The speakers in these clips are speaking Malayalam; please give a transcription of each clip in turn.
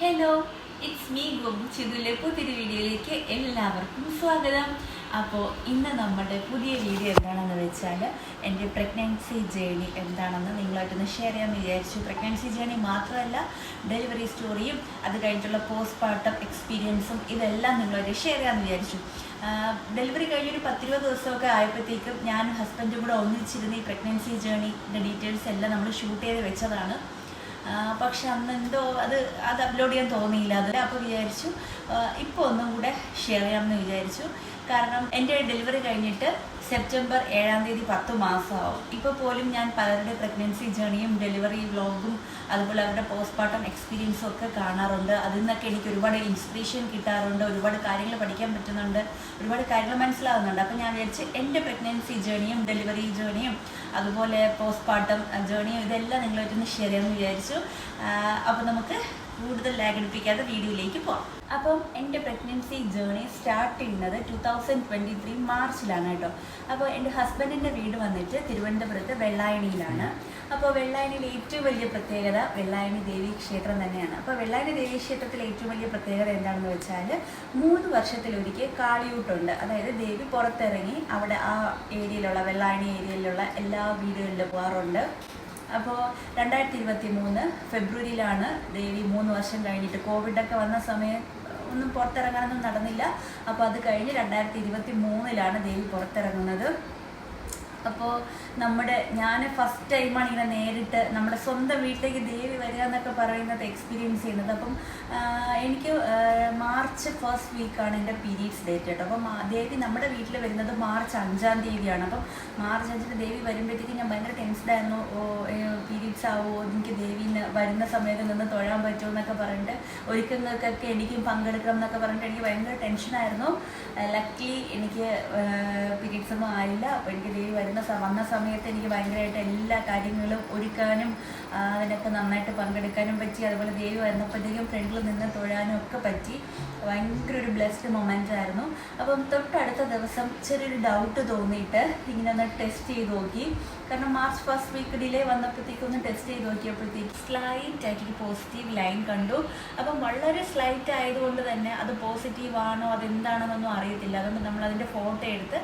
ഹലോ ഇറ്റ്സ് മീ ഗോപു ചിതുലെ പുതിയൊരു വീഡിയോയിലേക്ക് എല്ലാവർക്കും സ്വാഗതം. അപ്പോൾ ഇന്ന് നമ്മുടെ പുതിയ വീഡിയോ എന്താണെന്ന് വെച്ചാൽ എന്റെ പ്രഗ്നൻസി ജേണി എന്താണെന്ന് നിങ്ങളായിട്ടൊന്ന് ഷെയർ ചെയ്യാമെന്ന് വിചാരിച്ചു. പ്രഗ്നൻസി ജേണി മാത്രമല്ല ഡെലിവറി സ്റ്റോറിയും അത് കഴിഞ്ഞിട്ടുള്ള പോസ്റ്റ് പാർട്ടം എക്സ്പീരിയൻസും ഇതെല്ലാം നിങ്ങളായിട്ട് ഷെയർ ചെയ്യാമെന്ന് വിചാരിച്ചു. ഡെലിവറി കഴിഞ്ഞൊരു പത്തിരുപത് ദിവസമൊക്കെ ആയപ്പോഴത്തേക്കും ഞാൻ ഹസ്ബൻഡും കൂടെ ഒന്നിച്ചിരുന്ന് ഈ പ്രഗ്നൻസി ജേണിയുടെ ഡീറ്റെയിൽസ് എല്ലാം നമ്മൾ ഷൂട്ട് ചെയ്ത് വെച്ചതാണ്. പക്ഷെ അന്ന് എന്തോ അത് അത് അപ്ലോഡ് ചെയ്യാൻ തോന്നിയില്ല. അതിൽ അപ്പോൾ വിചാരിച്ചു ഇപ്പോൾ ഒന്നും കൂടെ ഷെയർ ചെയ്യാമെന്ന് വിചാരിച്ചു. കാരണം എന്റെ ഡെലിവറി കഴിഞ്ഞിട്ട് സെപ്റ്റംബർ ഏഴാം തീയതി പത്ത് മാസമാവും. ഇപ്പോൾ പോലും ഞാൻ പലരുടെ പ്രഗ്നൻസി ജേണിയും ഡെലിവറി വ്ലോഗും അതുപോലെ അവരുടെ പോസ്റ്റ്മോർട്ടം എക്സ്പീരിയൻസും ഒക്കെ കാണാറുണ്ട്. അതിൽ നിന്നൊക്കെ എനിക്ക് ഒരുപാട് ഇൻസ്പിറേഷൻ കിട്ടാറുണ്ട്. ഒരുപാട് കാര്യങ്ങൾ പഠിക്കാൻ പറ്റുന്നുണ്ട്. ഒരുപാട് കാര്യങ്ങൾ മനസ്സിലാവുന്നുണ്ട്. അപ്പോൾ ഞാൻ വിചാരിച്ച് എന്റെ പ്രഗ്നൻസി ജേണിയും ഡെലിവറി ജേണിയും അതുപോലെ പോസ്റ്റ്മോർട്ടം ജേണിയും ഇതെല്ലാം നിങ്ങളായിട്ടൊന്ന് ഷെയർ ചെയ്യാമെന്ന് വിചാരിച്ചു. അപ്പോൾ നമുക്ക് കൂടുതൽ ലാഗടിപ്പിക്കാതെ വീഡിയോയിലേക്ക് പോവാം. അപ്പം എന്റെ പ്രഗ്നൻസി ജേർണി സ്റ്റാർട്ട് ചെയ്യുന്നത് ടു തൗസൻഡ് ട്വന്റി ത്രീ മാർച്ചിലാണ് കേട്ടോ. അപ്പോൾ എന്റെ ഹസ്ബൻഡിന്റെ വീട് വന്നിട്ട് തിരുവനന്തപുരത്ത് വെള്ളായണിയിലാണ്. അപ്പോൾ വെള്ളായണിയിലെ ഏറ്റവും വലിയ പ്രത്യേകത വെള്ളായണി ദേവി ക്ഷേത്രം തന്നെയാണ്. അപ്പോൾ വെള്ളായണി ദേവി ക്ഷേത്രത്തിലെ ഏറ്റവും വലിയ പ്രത്യേകത എന്താണെന്ന് വെച്ചാൽ മൂന്ന് വർഷത്തിലൊരിക്കൽ കാളിയൂട്ടുണ്ട്. അതായത് ദേവി പുറത്തിറങ്ങി അവിടെ ആ ഏരിയയിലുള്ള വെള്ളായണി ഏരിയയിലുള്ള എല്ലാ വീടുകളിലും പോകാറുണ്ട്. അപ്പോൾ രണ്ടായിരത്തി ഇരുപത്തി മൂന്ന് ഫെബ്രുവരിയിലാണ് ദേവി മൂന്ന് വർഷം കഴിഞ്ഞിട്ട് കോവിഡൊക്കെ വന്ന സമയം ഒന്നും പുറത്തിറങ്ങാനൊന്നും നടന്നില്ല. അപ്പോൾ അത് കഴിഞ്ഞ് രണ്ടായിരത്തി ഇരുപത്തി മൂന്നിലാണ് ദേവി പുറത്തിറങ്ങുന്നത്. അപ്പോൾ നമ്മുടെ ഞാൻ ഫസ്റ്റ് ടൈമാണ് ഇങ്ങനെ നേരിട്ട് നമ്മുടെ സ്വന്തം വീട്ടിലേക്ക് ദേവി വരിക എന്നൊക്കെ പറയുന്നത് എക്സ്പീരിയൻസ് ചെയ്യുന്നത്. അപ്പം എനിക്ക് മാർച്ച് ഫസ്റ്റ് വീക്കാണ് എന്റെ പീരീഡ്സ് ഡേറ്റ് കേട്ടോ. അപ്പം ദേവി നമ്മുടെ വീട്ടിൽ വരുന്നത് മാർച്ച് അഞ്ചാം തീയതിയാണ്. അപ്പം മാർച്ച് അഞ്ചിന് ദേവി വരുമ്പോഴത്തേക്കും ഞാൻ ഭയങ്കര ടെൻസ്ഡ് ആയിരുന്നു. പീരീഡ്സ് ആവുമോ? എനിക്ക് ദേവിന്ന് വരുന്ന സമയത്ത് നിന്ന് തൊഴാൻ പറ്റുമോ എന്നൊക്കെ പറഞ്ഞിട്ട് ഒരുക്കങ്ങൾക്കൊക്കെ എനിക്കും പങ്കെടുക്കണം എന്നൊക്കെ പറഞ്ഞിട്ട് എനിക്ക് ഭയങ്കര ടെൻഷനായിരുന്നു ലക്കി എനിക്ക് പീരീഡ്സ് ഒന്നും ആയില്ല. അപ്പോൾ എനിക്ക് ദേവി വരുന്ന വന്ന സമയത്ത് എനിക്ക് ഭയങ്കരമായിട്ട് എല്ലാ കാര്യങ്ങളും ഒരുക്കാനും അതിനൊക്കെ നന്നായിട്ട് പങ്കെടുക്കാനും പറ്റി. അതുപോലെ ദേവി വന്നപ്പോഴത്തേക്കും ഫ്രണ്ടിൽ നിന്ന് തൊഴാനും ഒക്കെ പറ്റി. ഭയങ്കര ഒരു ബ്ലെസ്ഡ് മൊമെന്റ് ആയിരുന്നു. അപ്പം തൊട്ടടുത്ത ദിവസം ചെറിയൊരു ഡൗട്ട് തോന്നിയിട്ട് ഇങ്ങനെ ഒന്ന് ടെസ്റ്റ് ചെയ്ത് നോക്കി. കാരണം മാർച്ച് ഫസ്റ്റ് വീക്ക് ഡിലേ വന്നപ്പോഴത്തേക്ക് ഒന്ന് ടെസ്റ്റ് ചെയ്ത് നോക്കിയപ്പോഴത്തേക്ക് സ്ലൈറ്റ് ആയിട്ട് പോസിറ്റീവ് ലൈൻ കണ്ടു. അപ്പം വളരെ സ്ലൈറ്റ് ആയതുകൊണ്ട് തന്നെ അത് പോസിറ്റീവ് ആണോ അതെന്താണെന്നൊന്നും അറിയത്തില്ല. അതുകൊണ്ട് നമ്മൾ അതിന്റെ ഫോട്ടോ എടുത്ത്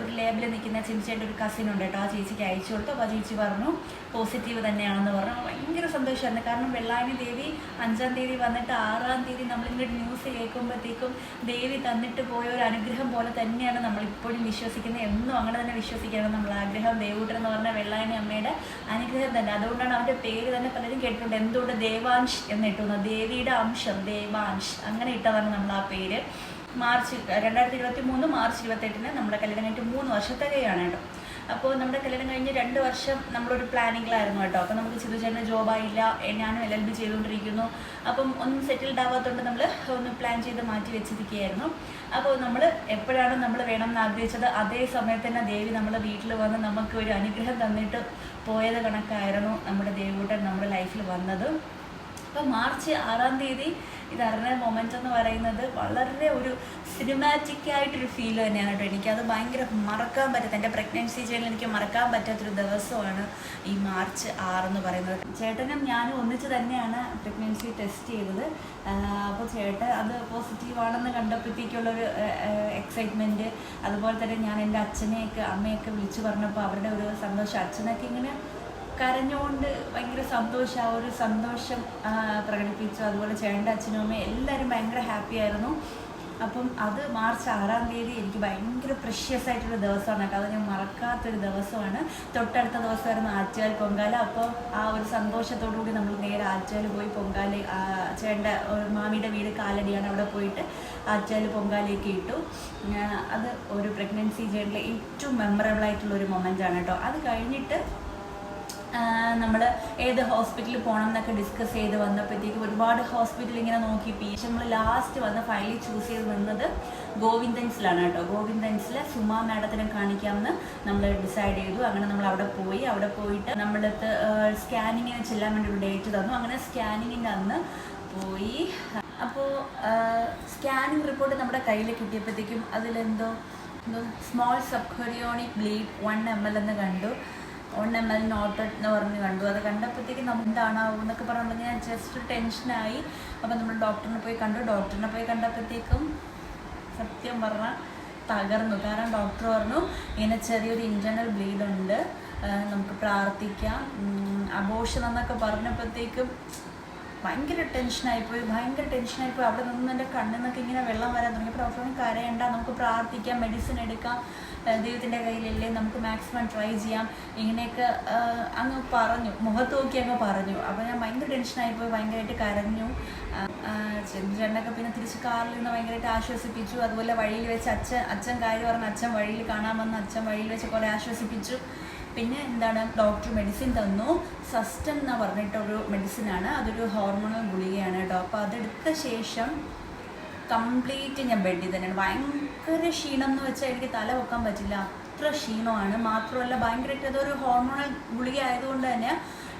ഒരു ലേബിൽ നിൽക്കുന്ന ചേച്ചിയുടെ ഒരു കസിൻ ഉണ്ട് കേട്ടോ. ആ ചേച്ചിക്ക് അയച്ചു കൊടുത്തു. അപ്പോൾ ആ ചേച്ചി പറഞ്ഞു പോസിറ്റീവ് തന്നെയാണെന്ന് പറഞ്ഞു. ഭയങ്കര സന്തോഷമായിരുന്നു. കാരണം വെള്ളായണി ദേവി അഞ്ചാം തീയതി വന്നിട്ട് ആറാം തീയതി നമ്മളിങ്ങനെ ന്യൂസ് കേൾക്കുമ്പോഴത്തേക്കും ദേവി തന്നിട്ട് പോയ ഒരു അനുഗ്രഹം പോലെ തന്നെയാണ് നമ്മൾ ഇപ്പോഴും വിശ്വസിക്കുന്നത്. എന്നും അങ്ങനെ തന്നെ വിശ്വസിക്കണം. നമ്മൾ ആഗ്രഹം ദേവൂട്ടൻ എന്ന് പറഞ്ഞ വെള്ളായണി അമ്മയുടെ അനുഗ്രഹം തന്നെ. അതുകൊണ്ടാണ് അവന്റെ പേര് തന്നെ പലരും കേട്ടിട്ടുണ്ട്. എന്തുകൊണ്ട് ദേവാൻഷ് എന്ന് ഇട്ടുന്നത് ദേവിയുടെ അംശം ദേവാൻഷ് അങ്ങനെ ഇട്ടതാണ് നമ്മൾ ആ പേര്. മാർച്ച് രണ്ടായിരത്തി ഇരുപത്തി മൂന്ന് മാർച്ച് ഇരുപത്തെട്ടിന് നമ്മുടെ കല്യാണം കഴിഞ്ഞിട്ട് മൂന്ന് വർഷത്തേക്കാണ് കേട്ടോ. അപ്പോൾ നമ്മുടെ കല്യാണം കഴിഞ്ഞ് രണ്ട് വർഷം നമ്മളൊരു പ്ലാനിങ്ങിലായിരുന്നു കേട്ടോ. അപ്പോൾ നമുക്ക് ചിതുചേട്ടന് ജോബായില്ല ഞാനും എൽ എൽ ബി ചെയ്തുകൊണ്ടിരിക്കുന്നു. അപ്പം ഒന്ന് സെറ്റിൽഡ് ആവാത്തതുകൊണ്ട് നമ്മൾ ഒന്ന് പ്ലാൻ ചെയ്ത് മാറ്റി വെച്ചിരിക്കുകയായിരുന്നു. അപ്പോൾ നമ്മൾ എപ്പോഴാണ് നമ്മൾ വേണം എന്ന് ആഗ്രഹിച്ചത് അതേ സമയത്ത് തന്നെ ദേവി നമ്മളെ വീട്ടിൽ വന്ന് നമുക്ക് ഒരു അനുഗ്രഹം തന്നിട്ട് പോയത് കണക്കായിരുന്നു നമ്മുടെ ദേവൂട്ടൻ നമ്മുടെ ലൈഫിൽ വന്നത്. അപ്പോൾ മാർച്ച് ആറാം തീയതി ഇത് അറിഞ്ഞ മൊമെന്റ് എന്ന് പറയുന്നത് വളരെ ഒരു സിനിമാറ്റിക് ആയിട്ടൊരു ഫീൽ തന്നെയാണ് കേട്ടോ. എനിക്കത് ഭയങ്കര മറക്കാൻ പറ്റാത്ത എന്റെ പ്രഗ്നൻസി ജേണിൽ എനിക്ക് മറക്കാൻ പറ്റാത്തൊരു ദിവസമാണ് ഈ മാർച്ച് ആറെന്ന് പറയുന്നത്. ചേട്ടനും ഞാനും ഒന്നിച്ച് തന്നെയാണ് പ്രഗ്നൻസി ടെസ്റ്റ് ചെയ്തത്. അപ്പോൾ ചേട്ടൻ അത് പോസിറ്റീവ് ആണെന്ന് കണ്ടപ്പോഴത്തേക്കുള്ളൊരു എക്സൈറ്റ്മെന്റ് അതുപോലെ തന്നെ ഞാൻ എന്റെ അച്ഛനെയൊക്കെ അമ്മയൊക്കെ വിളിച്ചു പറഞ്ഞപ്പോൾ അവരുടെ ഒരു സന്തോഷം. അച്ഛനൊക്കെ ഇങ്ങനെ കരഞ്ഞുകൊണ്ട് ഭയങ്കര സന്തോഷം ആ ഒരു സന്തോഷം പ്രകടിപ്പിച്ചു. അതുപോലെ ചേട്ടന്റെ അച്ഛനും അമ്മയും എല്ലാവരും ഭയങ്കര ഹാപ്പി ആയിരുന്നു. അപ്പം അത് മാർച്ച് ആറാം തീയതി എനിക്ക് ഭയങ്കര പ്രഷ്യസ് ആയിട്ടൊരു ദിവസമാണ് കേട്ടോ. അത് ഞാൻ മറക്കാത്തൊരു ദിവസമാണ്. തൊട്ടടുത്ത ദിവസമായിരുന്നു ആറ്റുകാൽ പൊങ്കാല. അപ്പോൾ ആ ഒരു സന്തോഷത്തോടു കൂടി നമ്മൾ നേരെ ആറ്റുകാൽ പോയി പൊങ്കാല ചേട്ടന്റെ മാമിയുടെ വീട് കാലടിയാണ് അവിടെ പോയിട്ട് ആറ്റുകാൽ പൊങ്കാലയൊക്കെ ഇട്ടു. അത് ഒരു പ്രഗ്നൻസി ജേണിലെ ഏറ്റവും മെമ്മറബിൾ ആയിട്ടുള്ള ഒരു മൊമെന്റ് ആണ് കേട്ടോ. അത് കഴിഞ്ഞിട്ട് നമ്മൾ ഏത് ഹോസ്പിറ്റലിൽ പോകണം എന്നൊക്കെ ഡിസ്കസ് ചെയ്ത് വന്നപ്പോഴത്തേക്കും ഒരുപാട് ഹോസ്പിറ്റൽ ഇങ്ങനെ നോക്കി പക്ഷെ നമ്മൾ ലാസ്റ്റ് വന്ന് ഫൈനലി ചൂസ് ചെയ്ത് വന്നത് ഗോവിന്ദൻസിലാണ് കേട്ടോ. ഗോവിന്ദൻസിൽ സുമ മാഡത്തിനെ കാണിക്കാമെന്ന് നമ്മൾ ഡിസൈഡ് ചെയ്തു. അങ്ങനെ നമ്മൾ അവിടെ പോയി. അവിടെ പോയിട്ട് നമ്മളടുത്ത് സ്കാനിങ്ങിന് ചെല്ലാൻ വേണ്ടി ഒരു ഡേറ്റ് തന്നു. അങ്ങനെ സ്കാനിങ്ങിന്റെ അന്ന് പോയി. അപ്പോൾ സ്കാനിങ് റിപ്പോർട്ട് നമ്മുടെ കയ്യിൽ കിട്ടിയപ്പോഴത്തേക്കും അതിലെന്തോ എന്തോ small subchorionic bleed one M L എന്ന് കണ്ടു. വൺ എം എൽ നോട്ട് എന്ന് പറഞ്ഞ് കണ്ടു. അത് കണ്ടപ്പോഴത്തേക്ക് നമ്മൾ എന്താണാവും എന്നൊക്കെ ഞാൻ ജസ്റ്റ് ടെൻഷനായി അപ്പോൾ നമ്മൾ ഡോക്ടറിനെ പോയി കണ്ടു. ഡോക്ടറിനെ പോയി കണ്ടപ്പോഴത്തേക്കും സത്യം പറഞ്ഞാൽ തകർന്നു. കാരണം ഡോക്ടർ പറഞ്ഞു ഇങ്ങനെ ചെറിയൊരു ഇന്റർണൽ ബ്ലീഡ് ഉണ്ട്. നമുക്ക് പ്രാർത്ഥിക്കാം. അബോഷൻ എന്നൊക്കെ പറഞ്ഞപ്പോഴത്തേക്കും ഭയങ്കര ടെൻഷനായിപ്പോയി ഭയങ്കര ടെൻഷനായിപ്പോയി അവിടെ നിന്ന് എന്റെ കണ്ണിൽ നിന്നൊക്കെ ഇങ്ങനെ വെള്ളം വരാൻ തുടങ്ങി. ഡോക്ടർ പറഞ്ഞു കരയണ്ട നമുക്ക് പ്രാർത്ഥിക്കാം മെഡിസിൻ എടുക്കാം. ദൈവത്തിന്റെ കയ്യിലല്ലേ നമുക്ക് മാക്സിമം ട്രൈ ചെയ്യാം. ഇങ്ങനെയൊക്കെ അങ്ങ് പറഞ്ഞു മുഖത്ത് നോക്കി അങ്ങ് പറഞ്ഞു. അപ്പോൾ ഞാൻ ഭയങ്കര ടെൻഷനായിപ്പോയി ഭയങ്കരമായിട്ട് കരഞ്ഞു. ചേട്ടനൊക്കെ പിന്നെ തിരിച്ച് കാറിൽ നിന്ന് ഭയങ്കരമായിട്ട് ആശ്വസിപ്പിച്ചു. അതുപോലെ വഴിയിൽ വെച്ച് അച്ഛൻ അച്ഛൻ കാര്യം പറഞ്ഞ് അച്ഛൻ വഴിയിൽ കാണാമെന്ന് അച്ഛൻ വഴിയിൽ വെച്ച് കുറേ ആശ്വസിപ്പിച്ചു. പിന്നെ എന്താണ് ഡോക്ടർ മെഡിസിൻ തന്നു. സസ്റ്റം എന്ന് പറഞ്ഞിട്ടൊരു മെഡിസിനാണ് അതൊരു ഹോർമോണൽ ഗുളികയാണ് കേട്ടോ അപ്പോൾ അതെടുത്ത ശേഷം കംപ്ലീറ്റ് ഞാൻ ബെഡിൽ തന്നെയാണ്. ഭയങ്കര ക്ഷീണം എന്ന് വെച്ചാൽ എനിക്ക് തല വെക്കാൻ പറ്റില്ല. അത്ര ക്ഷീണമാണ്. മാത്രമല്ല ഭയങ്കരമായിട്ട് അതൊരു ഹോർമോണൽ ഗുളിക ആയതുകൊണ്ട് തന്നെ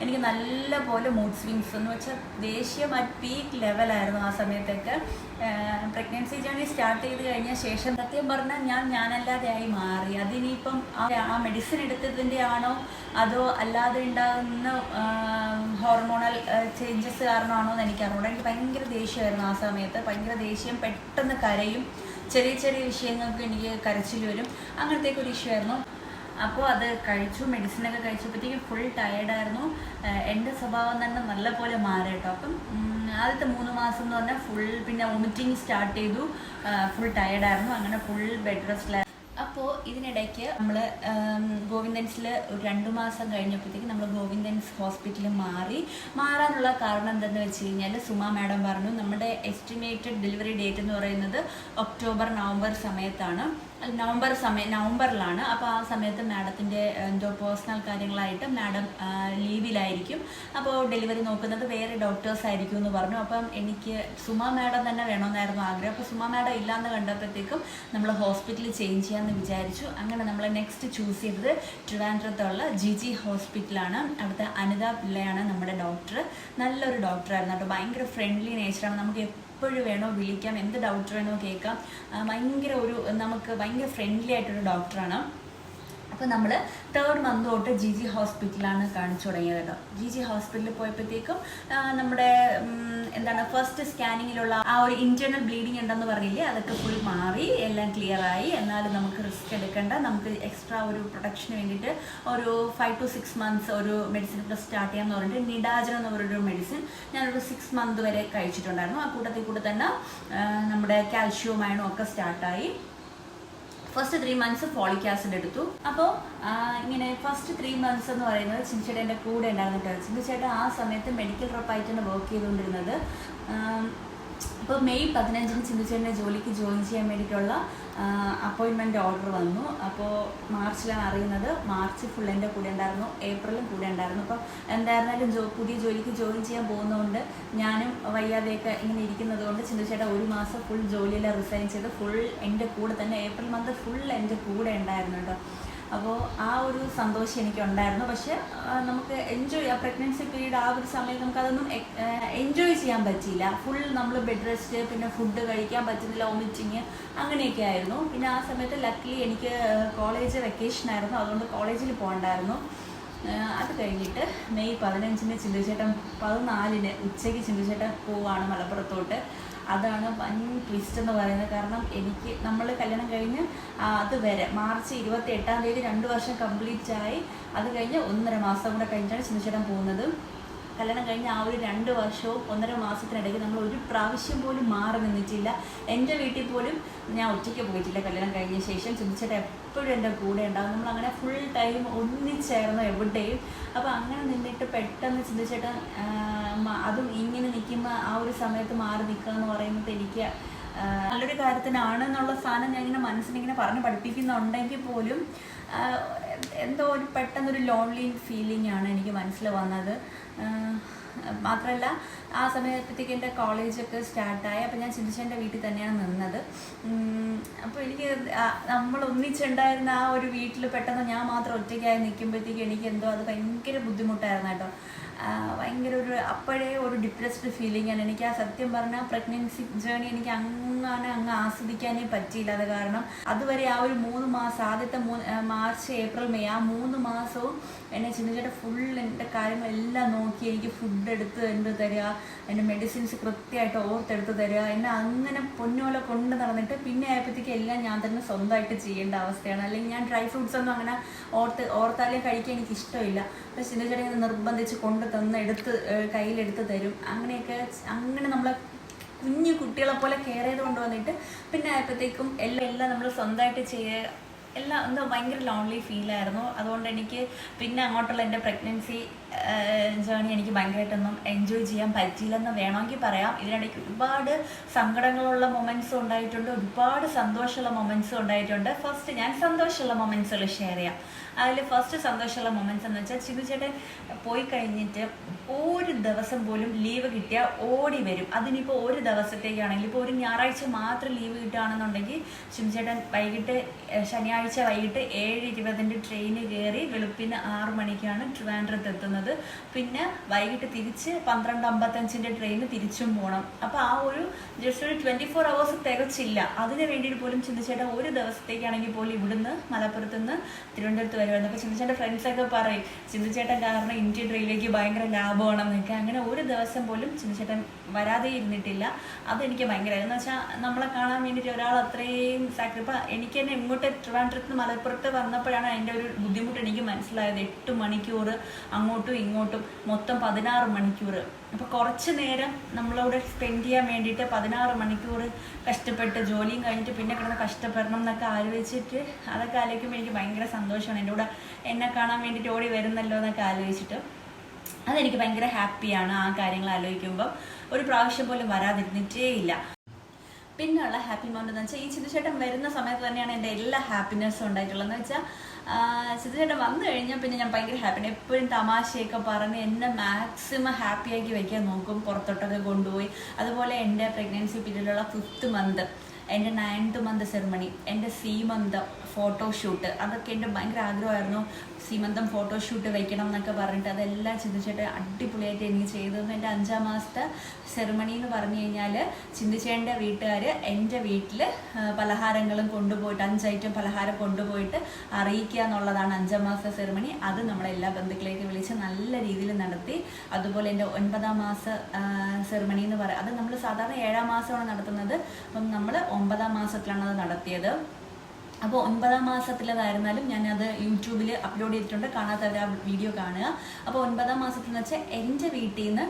എനിക്ക് നല്ല പോലെ മൂഡ് സ്വിങ്സ് എന്ന് വെച്ചാൽ ദേഷ്യം അറ്റ് പീക്ക് ലെവലായിരുന്നു ആ സമയത്തൊക്കെ. പ്രഗ്നൻസി ജേണി സ്റ്റാർട്ട് ചെയ്ത് കഴിഞ്ഞ ശേഷം സത്യം പറഞ്ഞാൽ ഞാൻ ഞാനല്ലാതെ ആയി മാറി. അതിനിപ്പം ആ- മെഡിസിൻ എടുത്തതിന്റെ ആണോ അതോ അല്ലാതെ ഉണ്ടാകുന്ന ഹോർമോണൽ ചേഞ്ചസ് കാരണമാണോ എന്ന് എനിക്ക് അറിഞ്ഞൂടാ എനിക്ക് ഭയങ്കര ദേഷ്യമായിരുന്നു ആ സമയത്ത്. ഭയങ്കര ദേഷ്യം പെട്ടെന്ന് കരയും. ചെറിയ ചെറിയ വിഷയങ്ങൾക്ക് എനിക്ക് കരച്ചിൽ വരും. അങ്ങനത്തേക്കൊരു ഇഷ്യൂ ആയിരുന്നു. അപ്പോൾ അത് കഴിച്ചു മെഡിസിനൊക്കെ കഴിച്ചപ്പോഴത്തേക്കും ഫുൾ ടയേർഡായിരുന്നു എന്റെ സ്വഭാവം തന്നെ നല്ലപോലെ മാറി കേട്ടോ അപ്പം ആദ്യത്തെ മൂന്ന് മാസം എന്ന് പറഞ്ഞാൽ ഫുൾ പിന്നെ വോമിറ്റിങ് സ്റ്റാർട്ട് ചെയ്തു. ഫുൾ ടയേർഡായിരുന്നു അങ്ങനെ ഫുൾ ബെഡ് റെസ്റ്റിലായിരുന്നു അപ്പോൾ ഇതിനിടയ്ക്ക് നമ്മൾ ഗോവിന്ദൻസിൽ ഒരു രണ്ട് മാസം കഴിഞ്ഞപ്പോഴത്തേക്ക് നമ്മൾ ഗോവിന്ദൻസ് ഹോസ്പിറ്റലിൽ മാറി. മാറാനുള്ള കാരണം എന്തെന്ന് വെച്ച് കഴിഞ്ഞാൽ സുമ മാഡം പറഞ്ഞു നമ്മുടെ എസ്റ്റിമേറ്റഡ് ഡെലിവറി ഡേറ്റ് എന്ന് പറയുന്നത് ഒക്ടോബർ നവംബർ സമയത്താണ്. നവംബർ സമയം നവംബറിലാണ്. അപ്പോൾ ആ സമയത്ത് മാഡത്തിന്റെ എന്തോ പേഴ്സണൽ കാര്യങ്ങളായിട്ട് മാഡം ലീവിലായിരിക്കും. അപ്പോൾ ഡെലിവറി നോക്കുന്നത് വേറെ ഡോക്ടേഴ്സ് ആയിരിക്കും എന്ന് പറഞ്ഞു. അപ്പം എനിക്ക് സുമ മാഡം തന്നെ വേണമെന്നായിരുന്നു ആഗ്രഹം. അപ്പോൾ സുമ മാഡം ഇല്ലാന്ന് കണ്ടപ്പോഴത്തേക്കും നമ്മൾ ഹോസ്പിറ്റലിൽ ചേഞ്ച് ചെയ്യാമെന്ന് വിചാരിച്ചു. അങ്ങനെ നമ്മൾ നെക്സ്റ്റ് ചൂസ് ചെയ്തത് ട്രിവാൻഡ്രത്തുള്ള ജി ജി ഹോസ്പിറ്റലാണ്. അവിടുത്തെ അനിത പിള്ളയാണ് നമ്മുടെ ഡോക്ടർ നല്ലൊരു ഡോക്ടറായിരുന്നു കേട്ടോ. ഭയങ്കര ഫ്രണ്ട്ലി നേച്ചറാണ് നമുക്ക് എപ്പോഴും വേണോ വിളിക്കാം എന്ത് ഡൗട്ട് വേണോ കേൾക്കാം. ഭയങ്കര ഒരു നമുക്ക് ഭയങ്കര ഫ്രണ്ട്ലി ആയിട്ടൊരു ഡോക്ടറാണ് അപ്പോൾ നമ്മൾ തേർഡ് മന്ത് തൊട്ട് ജി ജി ഹോസ്പിറ്റലാണ് കാണിച്ചു തുടങ്ങിയത്. കേട്ടോ ജി ജി ഹോസ്പിറ്റലിൽ പോയപ്പോഴത്തേക്കും നമ്മുടെ എന്താണ് ഫസ്റ്റ് സ്കാനിങ്ങിലുള്ള ആ ഒരു ഇന്റേണൽ ബ്ലീഡിങ് ഉണ്ടെന്ന് പറഞ്ഞില്ലേ അതൊക്കെ ഫുൾ മാറി എല്ലാം ക്ലിയർ ആയി. എന്നാലും നമുക്ക് റിസ്ക് എടുക്കേണ്ട. നമുക്ക് എക്സ്ട്രാ ഒരു പ്രൊട്ടക്ഷന് വേണ്ടിയിട്ട് ഒരു ഫൈവ് ടു സിക്സ് മന്ത്സ് ഒരു മെഡിസിൻ ഇപ്പോൾ സ്റ്റാർട്ട് ചെയ്യാന്ന് പറഞ്ഞിട്ട് നിഡാജൻ എന്ന് പറഞ്ഞൊരു മെഡിസിൻ ഞാനൊരു സിക്സ് മന്ത് വരെ കഴിച്ചിട്ടുണ്ടായിരുന്നു. ആ കൂട്ടത്തിൽ കൂടെ തന്നെ നമ്മുടെ കാൽഷ്യവും അയണും ഒക്കെ സ്റ്റാർട്ടായി first three months folic acid എടുത്തു. അപ്പോൾ ഇങ്ങനെ ഫസ്റ്റ് ത്രീ മന്ത്സ് എന്ന് പറയുന്നത് ചിൻചേട്ടന്റെ കൂടെ ഉണ്ടായിരുന്നു ചിൻചേട്ടൻ ആ സമയത്ത് മെഡിക്കൽ റെപ്പായിട്ടാണ് വർക്ക് ചെയ്തുകൊണ്ടിരുന്നത്. അപ്പോൾ മെയ് പതിനഞ്ചിന് ചിന്തിച്ചേട്ടന്റെ ജോലിക്ക് ജോയിൻ ചെയ്യാൻ വേണ്ടിയിട്ടുള്ള അപ്പോയിൻമെന്റ് ഓർഡർ വന്നു. അപ്പോൾ മാർച്ചിലാണ് അറിയുന്നത്. മാർച്ച് ഫുൾ എന്റെ കൂടെ ഉണ്ടായിരുന്നു. ഏപ്രിലും കൂടെ ഉണ്ടായിരുന്നു. അപ്പോൾ എന്തായിരുന്നാലും ജോ പുതിയ ജോലിക്ക് ജോയിൻ ചെയ്യാൻ പോകുന്നതുകൊണ്ട് ഞാനും വയ്യാതെയൊക്കെ ഇങ്ങനെ ഇരിക്കുന്നത് കൊണ്ട് ചിന്തിച്ചേട്ടാ ഒരു മാസം ഫുൾ ജോലിയിൽ റിസൈൻ ചെയ്ത് ഫുൾ എന്റെ കൂടെ തന്നെ ഏപ്രിൽ മന്ത് ഫുൾ എന്റെ കൂടെ ഉണ്ടായിരുന്നു കേട്ടോ. അപ്പോൾ ആ ഒരു സന്തോഷം എനിക്ക് ഉണ്ടായിരുന്നു പക്ഷെ നമുക്ക് എൻജോയ് ആ പ്രഗ്നൻസി പീരീഡ് ആ ഒരു സമയത്ത് നമുക്കതൊന്നും എൻജോയ് ചെയ്യാൻ പറ്റിയില്ല. ഫുൾ നമ്മൾ ബെഡ് റെസ്റ്റ് പിന്നെ ഫുഡ് കഴിക്കാൻ പറ്റുന്നില്ല വോമിറ്റിങ് അങ്ങനെയൊക്കെ ആയിരുന്നു. പിന്നെ ആ സമയത്ത് ലക്കിലി എനിക്ക് കോളേജ് വെക്കേഷൻ ആയിരുന്നു. അതുകൊണ്ട് കോളേജിൽ പോകണ്ടായിരുന്നു. അത് കഴിഞ്ഞിട്ട് മെയ് പതിനഞ്ചിന് ചിന്തിച്ചേട്ടൻ പതിനാലിന് ഉച്ചയ്ക്ക് ചിന്തിച്ചേട്ടൻ പോവാണ് മലപ്പുറത്തോട്ട്. അതാണ് വൻ ട്വിസ്റ്റ് എന്ന് പറയുന്നത്. കാരണം എനിക്ക് നമ്മൾ കല്യാണം കഴിഞ്ഞ് അത് വരെ മാർച്ച് ഇരുപത്തി എട്ടാം തീയതി രണ്ട് വർഷം കംപ്ലീറ്റ് ആയി. അത് കഴിഞ്ഞ് ഒന്നര മാസം കൂടെ കഴിഞ്ഞാണ് ചിന്തിച്ചേട്ടൻ പോകുന്നത്. കല്യാണം കഴിഞ്ഞ ആ ഒരു രണ്ട് വർഷവും ഒന്നര മാസത്തിനിടയ്ക്ക് നമ്മൾ ഒരു പ്രാവശ്യം പോലും മാറി നിന്നിട്ടില്ല. എന്റെ വീട്ടിൽ പോലും ഞാൻ ഒറ്റയ്ക്ക് പോയിട്ടില്ല കല്യാണം കഴിഞ്ഞ ശേഷം. ചിന്തിച്ചിട്ട് എപ്പോഴും എന്റെ കൂടെ ഉണ്ടാകും നമ്മൾ അങ്ങനെ ഫുൾ ടൈം ഒന്നിച്ചേർന്ന് എവിടെയും. അപ്പോൾ അങ്ങനെ നിന്നിട്ട് പെട്ടെന്ന് ചിന്തിച്ചിട്ട് അതും ഇങ്ങനെ നിൽക്കുമ്പോൾ ആ ഒരു സമയത്ത് മാറി നിൽക്കുക എന്ന് പറയുന്നത് എനിക്ക് ആ, കാര്യത്തിനാണ് എന്നുള്ള സാധനം ഞാൻ ഇങ്ങനെ മനസ്സിനിങ്ങനെ പറഞ്ഞ് പഠിപ്പിക്കുന്നുണ്ടെങ്കിൽ പോലും എന്തോ ഒരു പെട്ടെന്നൊരു ലോൺലി ഫീലിംഗ് ആണ് എനിക്ക് മനസ്സിൽ വന്നത്. മാത്രമല്ല ആ സമയത്തേക്ക് എന്റെ കോളേജൊക്കെ സ്റ്റാർട്ടായി. അപ്പോൾ ഞാൻ ചിന്തിച്ച എന്റെ വീട്ടിൽ തന്നെയാണ് നിന്നത്. അപ്പോൾ എനിക്ക് നമ്മൾ ഒന്നിച്ചുണ്ടായിരുന്ന ആ ഒരു വീട്ടിൽ പെട്ടെന്ന് ഞാൻ മാത്രം ഒറ്റയ്ക്കായി നിൽക്കുമ്പോഴത്തേക്ക് എനിക്ക് എന്തോ അത് ഭയങ്കര ബുദ്ധിമുട്ടായിരുന്നു കേട്ടോ. ഭയങ്കര ഒരു അപ്പോഴേ ഒരു ഡിപ്രസ്ഡ് ഫീലിംഗ് ആണ്. എനിക്ക് ആ സത്യം പറഞ്ഞാൽ പ്രഗ്നൻസി ജേണി എനിക്ക് അങ്ങനെ അങ്ങ് ആസ്വദിക്കാനേ പറ്റിയില്ല അത് കാരണം. അതുവരെ ആ ഒരു മൂന്ന് മാസം ആദ്യത്തെ മൂന്ന് മാർച്ച് ഏപ്രിൽ മെയ് ആ മൂന്ന് മാസവും എന്നെ ചിന്തിച്ചിട്ട് ഫുൾ എന്റെ കാര്യങ്ങളെല്ലാം നോക്കി എനിക്ക് ഫുഡ് എടുത്ത് എന്ത് തരിക എന്റെ മെഡിസിൻസ് കൃത്യമായിട്ട് ഓർത്തെടുത്ത് തരിക എന്നെ അങ്ങനെ പൊന്നുപോലെ കൊണ്ട് നടന്നിട്ട് പിന്നെ ആയപ്പോഴത്തേക്ക് എല്ലാം ഞാൻ തന്നെ സ്വന്തമായിട്ട് ചെയ്യേണ്ട അവസ്ഥയാണ്. അല്ലെങ്കിൽ ഞാൻ ഡ്രൈ ഫ്രൂട്ട്സ് ഒന്നും അങ്ങനെ ഓർത്ത് ഓർത്താലേ കഴിക്കാൻ എനിക്ക് ഇഷ്ടമില്ല. അപ്പോൾ ചിന്തിച്ചിട്ട് ഇങ്ങനെ നിർബന്ധിച്ച് കൊണ്ട് തന്ന് എടുത്ത് കയ്യിലെടുത്ത് തരും. അങ്ങനെയൊക്കെ അങ്ങനെ നമ്മളെ കുഞ്ഞു കുട്ടികളെ പോലെ കെയർ ചെയ്ത് കൊണ്ടുവന്നിട്ട് പിന്നെ ആയപ്പോഴത്തേക്കും എല്ലാം എല്ലാം നമ്മൾ സ്വന്തമായിട്ട് ചെയ്യുക എല്ലാം എന്തോ ഭയങ്കര ലോൺലി ഫീലായിരുന്നു അതുകൊണ്ട് എനിക്ക് പിന്നെ അങ്ങോട്ടുള്ള എന്റെ പ്രഗ്നൻസി ജേണി എനിക്ക് ഭയങ്കരമായിട്ടൊന്നും എൻജോയ് ചെയ്യാൻ പറ്റിയില്ലെന്ന് വേണമെങ്കിൽ പറയാം. ഇതിനിടയ്ക്ക് ഒരുപാട് സങ്കടങ്ങളുള്ള മൊമെന്റ്സും ഉണ്ടായിട്ടുണ്ട്. ഒരുപാട് സന്തോഷമുള്ള മൊമെന്റ്സും ഉണ്ടായിട്ടുണ്ട്. ഫസ്റ്റ് ഞാൻ സന്തോഷമുള്ള മൊമെന്റ്സുകൾ ഷെയർ ചെയ്യാം. അതിൽ ഫസ്റ്റ് സന്തോഷമുള്ള മൊമെന്റ്സ് എന്ന് വെച്ചാൽ ചിന്നു ചേട്ടൻ പോയി കഴിഞ്ഞിട്ട് ഒരു ദിവസം പോലും ലീവ് കിട്ടിയാൽ ഓടി വരും. അതിനിപ്പോൾ ഒരു ദിവസത്തേക്കാണെങ്കിൽ ഇപ്പോൾ ഒരു ഞായറാഴ്ച മാത്രം ലീവ് കിട്ടുകയാണെന്നുണ്ടെങ്കിൽ ചിന്നു ചേട്ടൻ വൈകിട്ട് ശനിയാഴ്ച വൈകിട്ട് ഏഴ് ഇരുപതിന്റെ ട്രെയിന് കയറി വെളുപ്പിന് ആറ് മണിക്കാണ് ട്രിവാൻഡ്രത്ത് എത്തുന്നത്. പിന്നെ വൈകിട്ട് തിരിച്ച് പന്ത്രണ്ട് അമ്പത്തഞ്ചിന്റെ ട്രെയിന് തിരിച്ചും പോകണം അപ്പോൾ ആ ഒരു ജസ്റ്റ് ഒരു ട്വന്റി ഫോർ അവേഴ്സ് തികച്ചില്ല. അതിന് വേണ്ടിയിട്ട് പോലും ചിന്തിച്ചേട്ടാ ഒരു ദിവസത്തേക്കാണെങ്കിൽ പോലും ഇവിടുന്ന് മലപ്പുറത്ത് നിന്ന് തിരുവനന്തപുരത്ത് വരുമായിരുന്നു അപ്പോൾ ചിന്തിച്ചേട്ടൻ ഫ്രണ്ട്സൊക്കെ പറയും ചിന്തിച്ചേട്ടൻ കാരണം ഇന്ത്യൻ ട്രെയിനിലേക്ക് ഭയങ്കര ലാഭമാണ് എന്നൊക്കെ അങ്ങനെ ഒരു ദിവസം പോലും ചിന്തിച്ചേട്ടൻ വരാതെ ഇരുന്നിട്ടില്ല. അതെനിക്ക് എന്ന് വെച്ചാൽ നമ്മളെ കാണാൻ വേണ്ടിയിട്ട് ഒരാൾ അത്രയും സാക്രിഫൈ എനിക്ക് തന്നെ ഇങ്ങോട്ട് ട്രിവാൻഡ്രത്ത് മലപ്പുറത്ത് വന്നപ്പോഴാണ് അതിന്റെ ഒരു ബുദ്ധിമുട്ട് എനിക്ക് മനസ്സിലായത്. എട്ട് മണിക്കൂർ അങ്ങോട്ടും ഇങ്ങോട്ടും മൊത്തം പതിനാറ് മണിക്കൂർ. അപ്പോൾ കുറച്ച് നേരം നമ്മളവിടെ സ്പെൻഡ് ചെയ്യാൻ വേണ്ടിയിട്ട് പതിനാറ് മണിക്കൂർ കഷ്ടപ്പെട്ട് ജോലിയും കഴിഞ്ഞിട്ട് പിന്നെ കിടന്ന് കഷ്ടപ്പെടണം എന്നൊക്കെ ആലോചിച്ചിട്ട് അതൊക്കെ ആലോചിക്കുമ്പോൾ എനിക്ക് ഭയങ്കര സന്തോഷമാണ്. എന്റെ കൂടെ എന്നെ കാണാൻ വേണ്ടിയിട്ട് ഓടി വരുന്നല്ലോ എന്നൊക്കെ ആലോചിച്ചിട്ട് അതെനിക്ക് ഭയങ്കര ഹാപ്പിയാണ് ആ കാര്യങ്ങൾ ആലോചിക്കുമ്പോൾ ഒരു പ്രാവശ്യം പോലും വരാതിരുന്നിട്ടേ ഇല്ല. പിന്നെയുള്ള ഹാപ്പി മൗണ്ട് എന്ന് വെച്ചാൽ ഈ ചിന്തിച്ചേട്ടൻ വരുന്ന സമയത്ത് തന്നെയാണ് എന്റെ എല്ലാ ഹാപ്പിനെസ്സും ഉണ്ടായിട്ടുള്ളതെന്ന് വെച്ചാൽ ചിതുചേട്ടൻ വന്നു കഴിഞ്ഞാൽ പിന്നെ ഞാൻ ഭയങ്കര ഹാപ്പിയാണ് എപ്പോഴും തമാശയൊക്കെ പറഞ്ഞ് എന്നെ മാക്സിമം ഹാപ്പിയാക്കി വയ്ക്കാൻ നോക്കും. പുറത്തോട്ടൊക്കെ കൊണ്ടുപോയി. അതുപോലെ എന്റെ പ്രഗ്നൻസി പീരീഡിലുള്ള ഫിഫ്ത്ത് മന്ത് എന്റെ നയൻത്ത് മന്ത് സെറമണി എന്റെ സീമന്തം ഫോട്ടോഷൂട്ട് അതൊക്കെ എന്റെ ഭയങ്കര ആഗ്രഹമായിരുന്നു. സീമന്തം ഫോട്ടോഷൂട്ട് വെക്കണം എന്നൊക്കെ പറഞ്ഞിട്ട് അതെല്ലാം ചിന്തിച്ചിട്ട് അടിപൊളിയായിട്ട് എനിക്ക് ചെയ്തു എന്റെ അഞ്ചാം മാസത്തെ സെറമണി എന്ന് പറഞ്ഞു കഴിഞ്ഞാൽ ചിന്തിച്ചേന്റെ വീട്ടുകാർ എന്റെ വീട്ടിൽ പലഹാരങ്ങളും കൊണ്ടുപോയിട്ട് അഞ്ചൈറ്റം പലഹാരം കൊണ്ടുപോയിട്ട് അറിയിക്കുക എന്നുള്ളതാണ് അഞ്ചാം മാസത്തെ സെറമണി അത് നമ്മളെല്ലാ ബന്ധുക്കളേക്ക് വിളിച്ച് നല്ല രീതിയിൽ നടത്തി. അതുപോലെ എന്റെ ഒൻപതാം മാസ സെറമണി എന്ന് പറയുക അത് നമ്മൾ സാധാരണ ഏഴാം മാസമാണ് നടത്തുന്നത്. അപ്പം നമ്മൾ ഒമ്പതാം മാസത്തിലാണ് അത് നടത്തിയത്. അപ്പോൾ ഒൻപതാം മാസത്തിലതായിരുന്നാലും ഞാനത് യൂട്യൂബിൽ അപ്ലോഡ് ചെയ്തിട്ടുണ്ട്. കാണാത്തവർ ആ വീഡിയോ കാണുക. അപ്പോൾ ഒൻപതാം മാസത്തിൽ എന്ന് വെച്ചാൽ എന്റെ വീട്ടിൽ നിന്ന്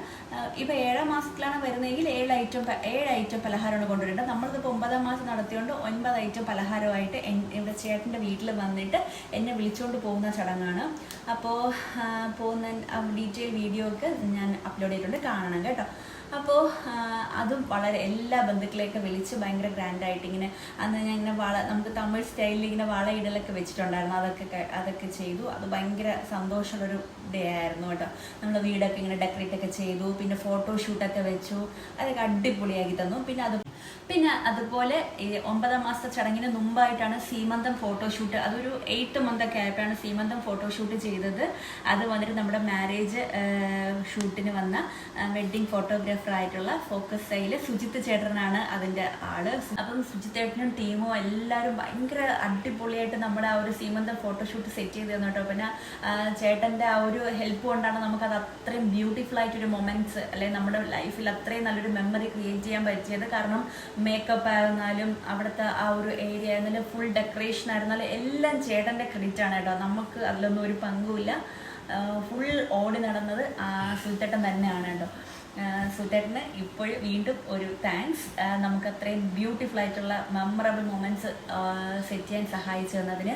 ഇപ്പോൾ ഏഴാം മാസത്തിലാണ് വരുന്നതെങ്കിൽ ഏഴ് ഐറ്റം ഏഴ് ഐറ്റം പലഹാരമാണ് കൊണ്ടുവരേണ്ടത്. നമ്മളിതിപ്പോൾ ഒമ്പതാം മാസം നടത്തിയോണ്ട് ഒൻപത് ഐറ്റം പലഹാരമായിട്ട് ഇവിടെ ചേട്ടന്റെ വീട്ടിൽ വന്നിട്ട് എന്നെ വിളിച്ചുകൊണ്ട് പോകുന്ന ചടങ്ങാണ്. അപ്പോൾ പോകുന്ന ഡീറ്റെയിൽ വീഡിയോ ഒക്കെ ഞാൻ അപ്ലോഡ് ചെയ്തിട്ടുണ്ട്. കാണണം കേട്ടോ. അപ്പോൾ അതും വളരെ എല്ലാ ബന്ധുക്കളെയൊക്കെ വിളിച്ച് ഭയങ്കര ഗ്രാൻഡായിട്ട് ഇങ്ങനെ അന്ന് ഞാൻ ഇങ്ങനെ വള നമുക്ക് തമിഴ് സ്റ്റൈലിൽ ഇങ്ങനെ വളയിടലൊക്കെ വെച്ചിട്ടുണ്ടായിരുന്നു. അതൊക്കെ അതൊക്കെ ചെയ്തു. അത് ഭയങ്കര സന്തോഷമുള്ളൊരു ഡേ ആയിരുന്നു കേട്ടോ. നമ്മൾ വീടൊക്കെ ഇങ്ങനെ ഡെക്കറേറ്റ് ഒക്കെ ചെയ്തു. പിന്നെ ഫോട്ടോഷൂട്ടൊക്കെ വെച്ചു. അതൊക്കെ അടിപൊളിയാക്കി തന്നു. പിന്നെ അത് പിന്നെ അതുപോലെ ഒമ്പതാം മാസത്തെ ചടങ്ങിന് മുമ്പായിട്ടാണ് സീമന്തം ഫോട്ടോഷൂട്ട് അതൊരു എയ്റ്റ് മന്ത് ഒക്കെ ആയപ്പോഴാണ് സീമന്തം ഫോട്ടോഷൂട്ട് ചെയ്തത്. അത് വന്നിട്ട് നമ്മുടെ മാരേജ് ഷൂട്ടിന് വന്ന വെഡ്ഡിങ് ഫോട്ടോഗ്രാഫർ ആയിട്ടുള്ള ഫോക്കസ് സ്റ്റൈൽ സുജിത്ത് ചേട്ടനാണ് അതിന്റെ ആൾ. അപ്പം സുജിത്ത് ചേട്ടനും ടീമും എല്ലാവരും ഭയങ്കര അടിപൊളിയായിട്ട് നമ്മുടെ ആ ഒരു സീമന്തം ഫോട്ടോഷൂട്ട് സെറ്റ് ചെയ്ത് തന്നു പിന്നെ ചേട്ടന്റെ ആ ഒരു ഹെൽപ്പ് കൊണ്ടാണ് നമുക്കത് അത്രയും ബ്യൂട്ടിഫുൾ ആയിട്ടൊരു മൊമെന്റ്സ് അല്ലെങ്കിൽ നമ്മുടെ ലൈഫിൽ അത്രയും നല്ലൊരു മെമ്മറി ക്രിയേറ്റ് ചെയ്യാൻ പറ്റിയത്. കാരണം മേക്കപ്പ് ആയിരുന്നാലും അവിടുത്തെ ആ ഒരു ഏരിയ ആയിരുന്നാലും ഫുൾ ഡെക്കറേഷൻ ആയിരുന്നാലും എല്ലാം ചേട്ടന്റെ ക്രെഡിറ്റ് ആണ് കേട്ടോ. നമുക്ക് അതിലൊന്നും ഒരു പങ്കുമില്ല. ഫുൾ ഓടി നടന്നത് ആ സുൽത്തേട്ടൻ തന്നെയാണ് കേട്ടോ. സുൽത്തേട്ടന് ഇപ്പോഴും വീണ്ടും ഒരു താങ്ക്സ് നമുക്ക് അത്രയും ബ്യൂട്ടിഫുൾ ആയിട്ടുള്ള മെമ്മറബിൾ മൊമെന്റ്സ് സെറ്റ് ചെയ്യാൻ സഹായിച്ചു തന്നതിന്.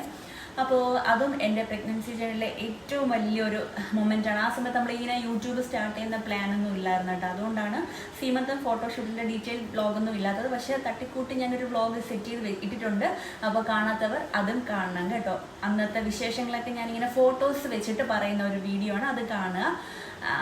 അപ്പോൾ അതും എന്റെ പ്രഗ്നൻസി ജേണിലെ ഏറ്റവും വലിയൊരു മൊമെന്റാണ് ആ സമയത്ത് നമ്മളിങ്ങനെ യൂട്യൂബ് സ്റ്റാർട്ട് ചെയ്യുന്ന പ്ലാനൊന്നും ഇല്ലായിരുന്നു കേട്ടോ. അതുകൊണ്ടാണ് സീമന്തം ഫോട്ടോഷൂട്ടിന്റെ ഡീറ്റെയിൽ വ്ളോഗൊന്നും ഇല്ലാത്തത്. പക്ഷേ തട്ടിക്കൂട്ടി ഞാനൊരു വ്ളോഗ് സെറ്റ് ചെയ്ത് ഇട്ടിട്ടുണ്ട്. അപ്പോൾ കാണാത്തവർ അതും കാണണം കേട്ടോ. അന്നത്തെ വിശേഷങ്ങളൊക്കെ ഞാനിങ്ങനെ ഫോട്ടോസ് വെച്ചിട്ട് പറയുന്ന ഒരു വീഡിയോ ആണ്. അത് കാണുക.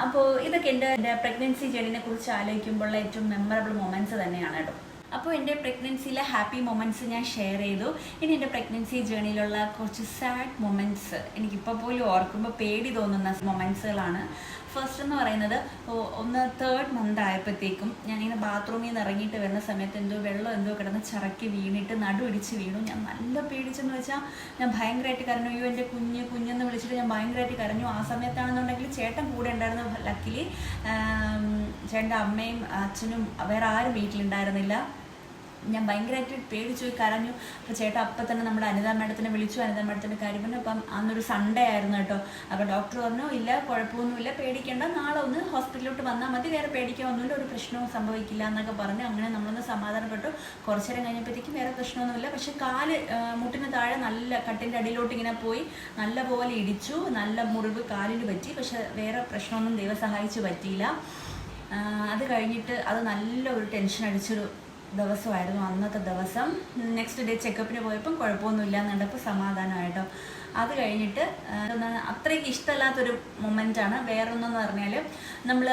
അപ്പോൾ ഇതൊക്കെ എന്റെ എന്റെ പ്രഗ്നൻസി ജേണിനെ കുറിച്ച് ആലോചിക്കുമ്പോഴുള്ള ഏറ്റവും മെമ്മറബിൾ മൊമെന്റ്സ് തന്നെയാണ് കേട്ടോ. അപ്പോൾ എന്റെ പ്രഗ്നൻസിയിലെ ഹാപ്പി മൊമെന്റ്സ് ഞാൻ ഷെയർ ചെയ്തു. ഇനി എന്റെ പ്രഗ്നൻസി ജേണിയിലുള്ള കുറച്ച് സാഡ് മൊമെന്റ്സ് എനിക്കിപ്പോൾ പോലും ഓർക്കുമ്പോൾ പേടി തോന്നുന്ന മൊമെന്റ്സുകളാണ് ഫസ്റ്റ് എന്ന് പറയുന്നത് ഒന്ന് തേർഡ് മന്ത് ആയപ്പോഴത്തേക്കും ഞാനിങ്ങനെ ബാത്റൂമിൽ നിന്ന് ഇറങ്ങിയിട്ട് വരുന്ന സമയത്ത് എന്തോ വെള്ളം എന്തോ കിടന്ന് ചറക്കി വീണിട്ട് നടു ഇടിച്ച് വീണു. ഞാൻ നല്ല പേടിച്ചെന്ന് വെച്ചാൽ ഞാൻ ഭയങ്കരമായിട്ട് കരഞ്ഞു. അയ്യോ എന്റെ കുഞ്ഞ് കുഞ്ഞെന്ന് വിളിച്ചിട്ട് ഞാൻ ഭയങ്കരമായിട്ട് കരഞ്ഞു. ആ സമയത്താണെന്നുണ്ടെങ്കിൽ ചേട്ടൻ കൂടെ ഉണ്ടായിരുന്നു. ലക്കിലി ചേട്ടന്റെ അമ്മയും അച്ഛനും വേറെ ആരും വീട്ടിലുണ്ടായിരുന്നില്ല. ഞാൻ ഭയങ്കരമായിട്ട് പേടിച്ചു കരഞ്ഞു. അപ്പോൾ ചേട്ടാ അപ്പം തന്നെ നമ്മുടെ അനിതാ മാഡത്തിനെ വിളിച്ചു അനിതാ മാഡത്തിന്റെ കാര്യം പറഞ്ഞു. അപ്പം അന്നൊരു സൺഡേ ആയിരുന്നു കേട്ടോ. അപ്പോൾ ഡോക്ടർ പറഞ്ഞു ഇല്ല കുഴപ്പമൊന്നുമില്ല പേടിക്കേണ്ട. നാളെ ഒന്ന് ഹോസ്പിറ്റലിലോട്ട് വന്നാൽ മതി. വേറെ പേടിക്കാനൊന്നുമില്ല ഒരു പ്രശ്നവും സംഭവിക്കില്ല എന്നൊക്കെ പറഞ്ഞ് അങ്ങനെ നമ്മളൊന്ന് സമാധാനപ്പെട്ടു. കുറച്ചു നേരം കഴിഞ്ഞപ്പോഴത്തേക്കും വേറെ പ്രശ്നമൊന്നുമില്ല. പക്ഷേ കാൽ മുട്ടിന് താഴെ നല്ല കട്ടിന്റെ അടിയിലോട്ട് ഇങ്ങനെ പോയി. നല്ല പോലെ ഇടിച്ചു നല്ല മുറിവ് കാലിന് പറ്റി. പക്ഷെ വേറെ പ്രശ്നമൊന്നും ദൈവം സഹായിച്ച് പറ്റിയില്ല. അത് കഴിഞ്ഞിട്ട് അത് നല്ല ഒരു ടെൻഷൻ അടിച്ചൊരു ദിവസമായിരുന്നു അന്നത്തെ ദിവസം. നെക്സ്റ്റ് ഡേ ചെക്കപ്പിന് പോയപ്പം കുഴപ്പമൊന്നുമില്ല എന്നുണ്ടപ്പോൾ സമാധാനമായിട്ടോ അത് കഴിഞ്ഞിട്ട് അത്രയ്ക്ക് ഇഷ്ടമല്ലാത്തൊരു മൊമെന്റാണ് വേറൊന്നെന്ന് പറഞ്ഞാൽ നമ്മൾ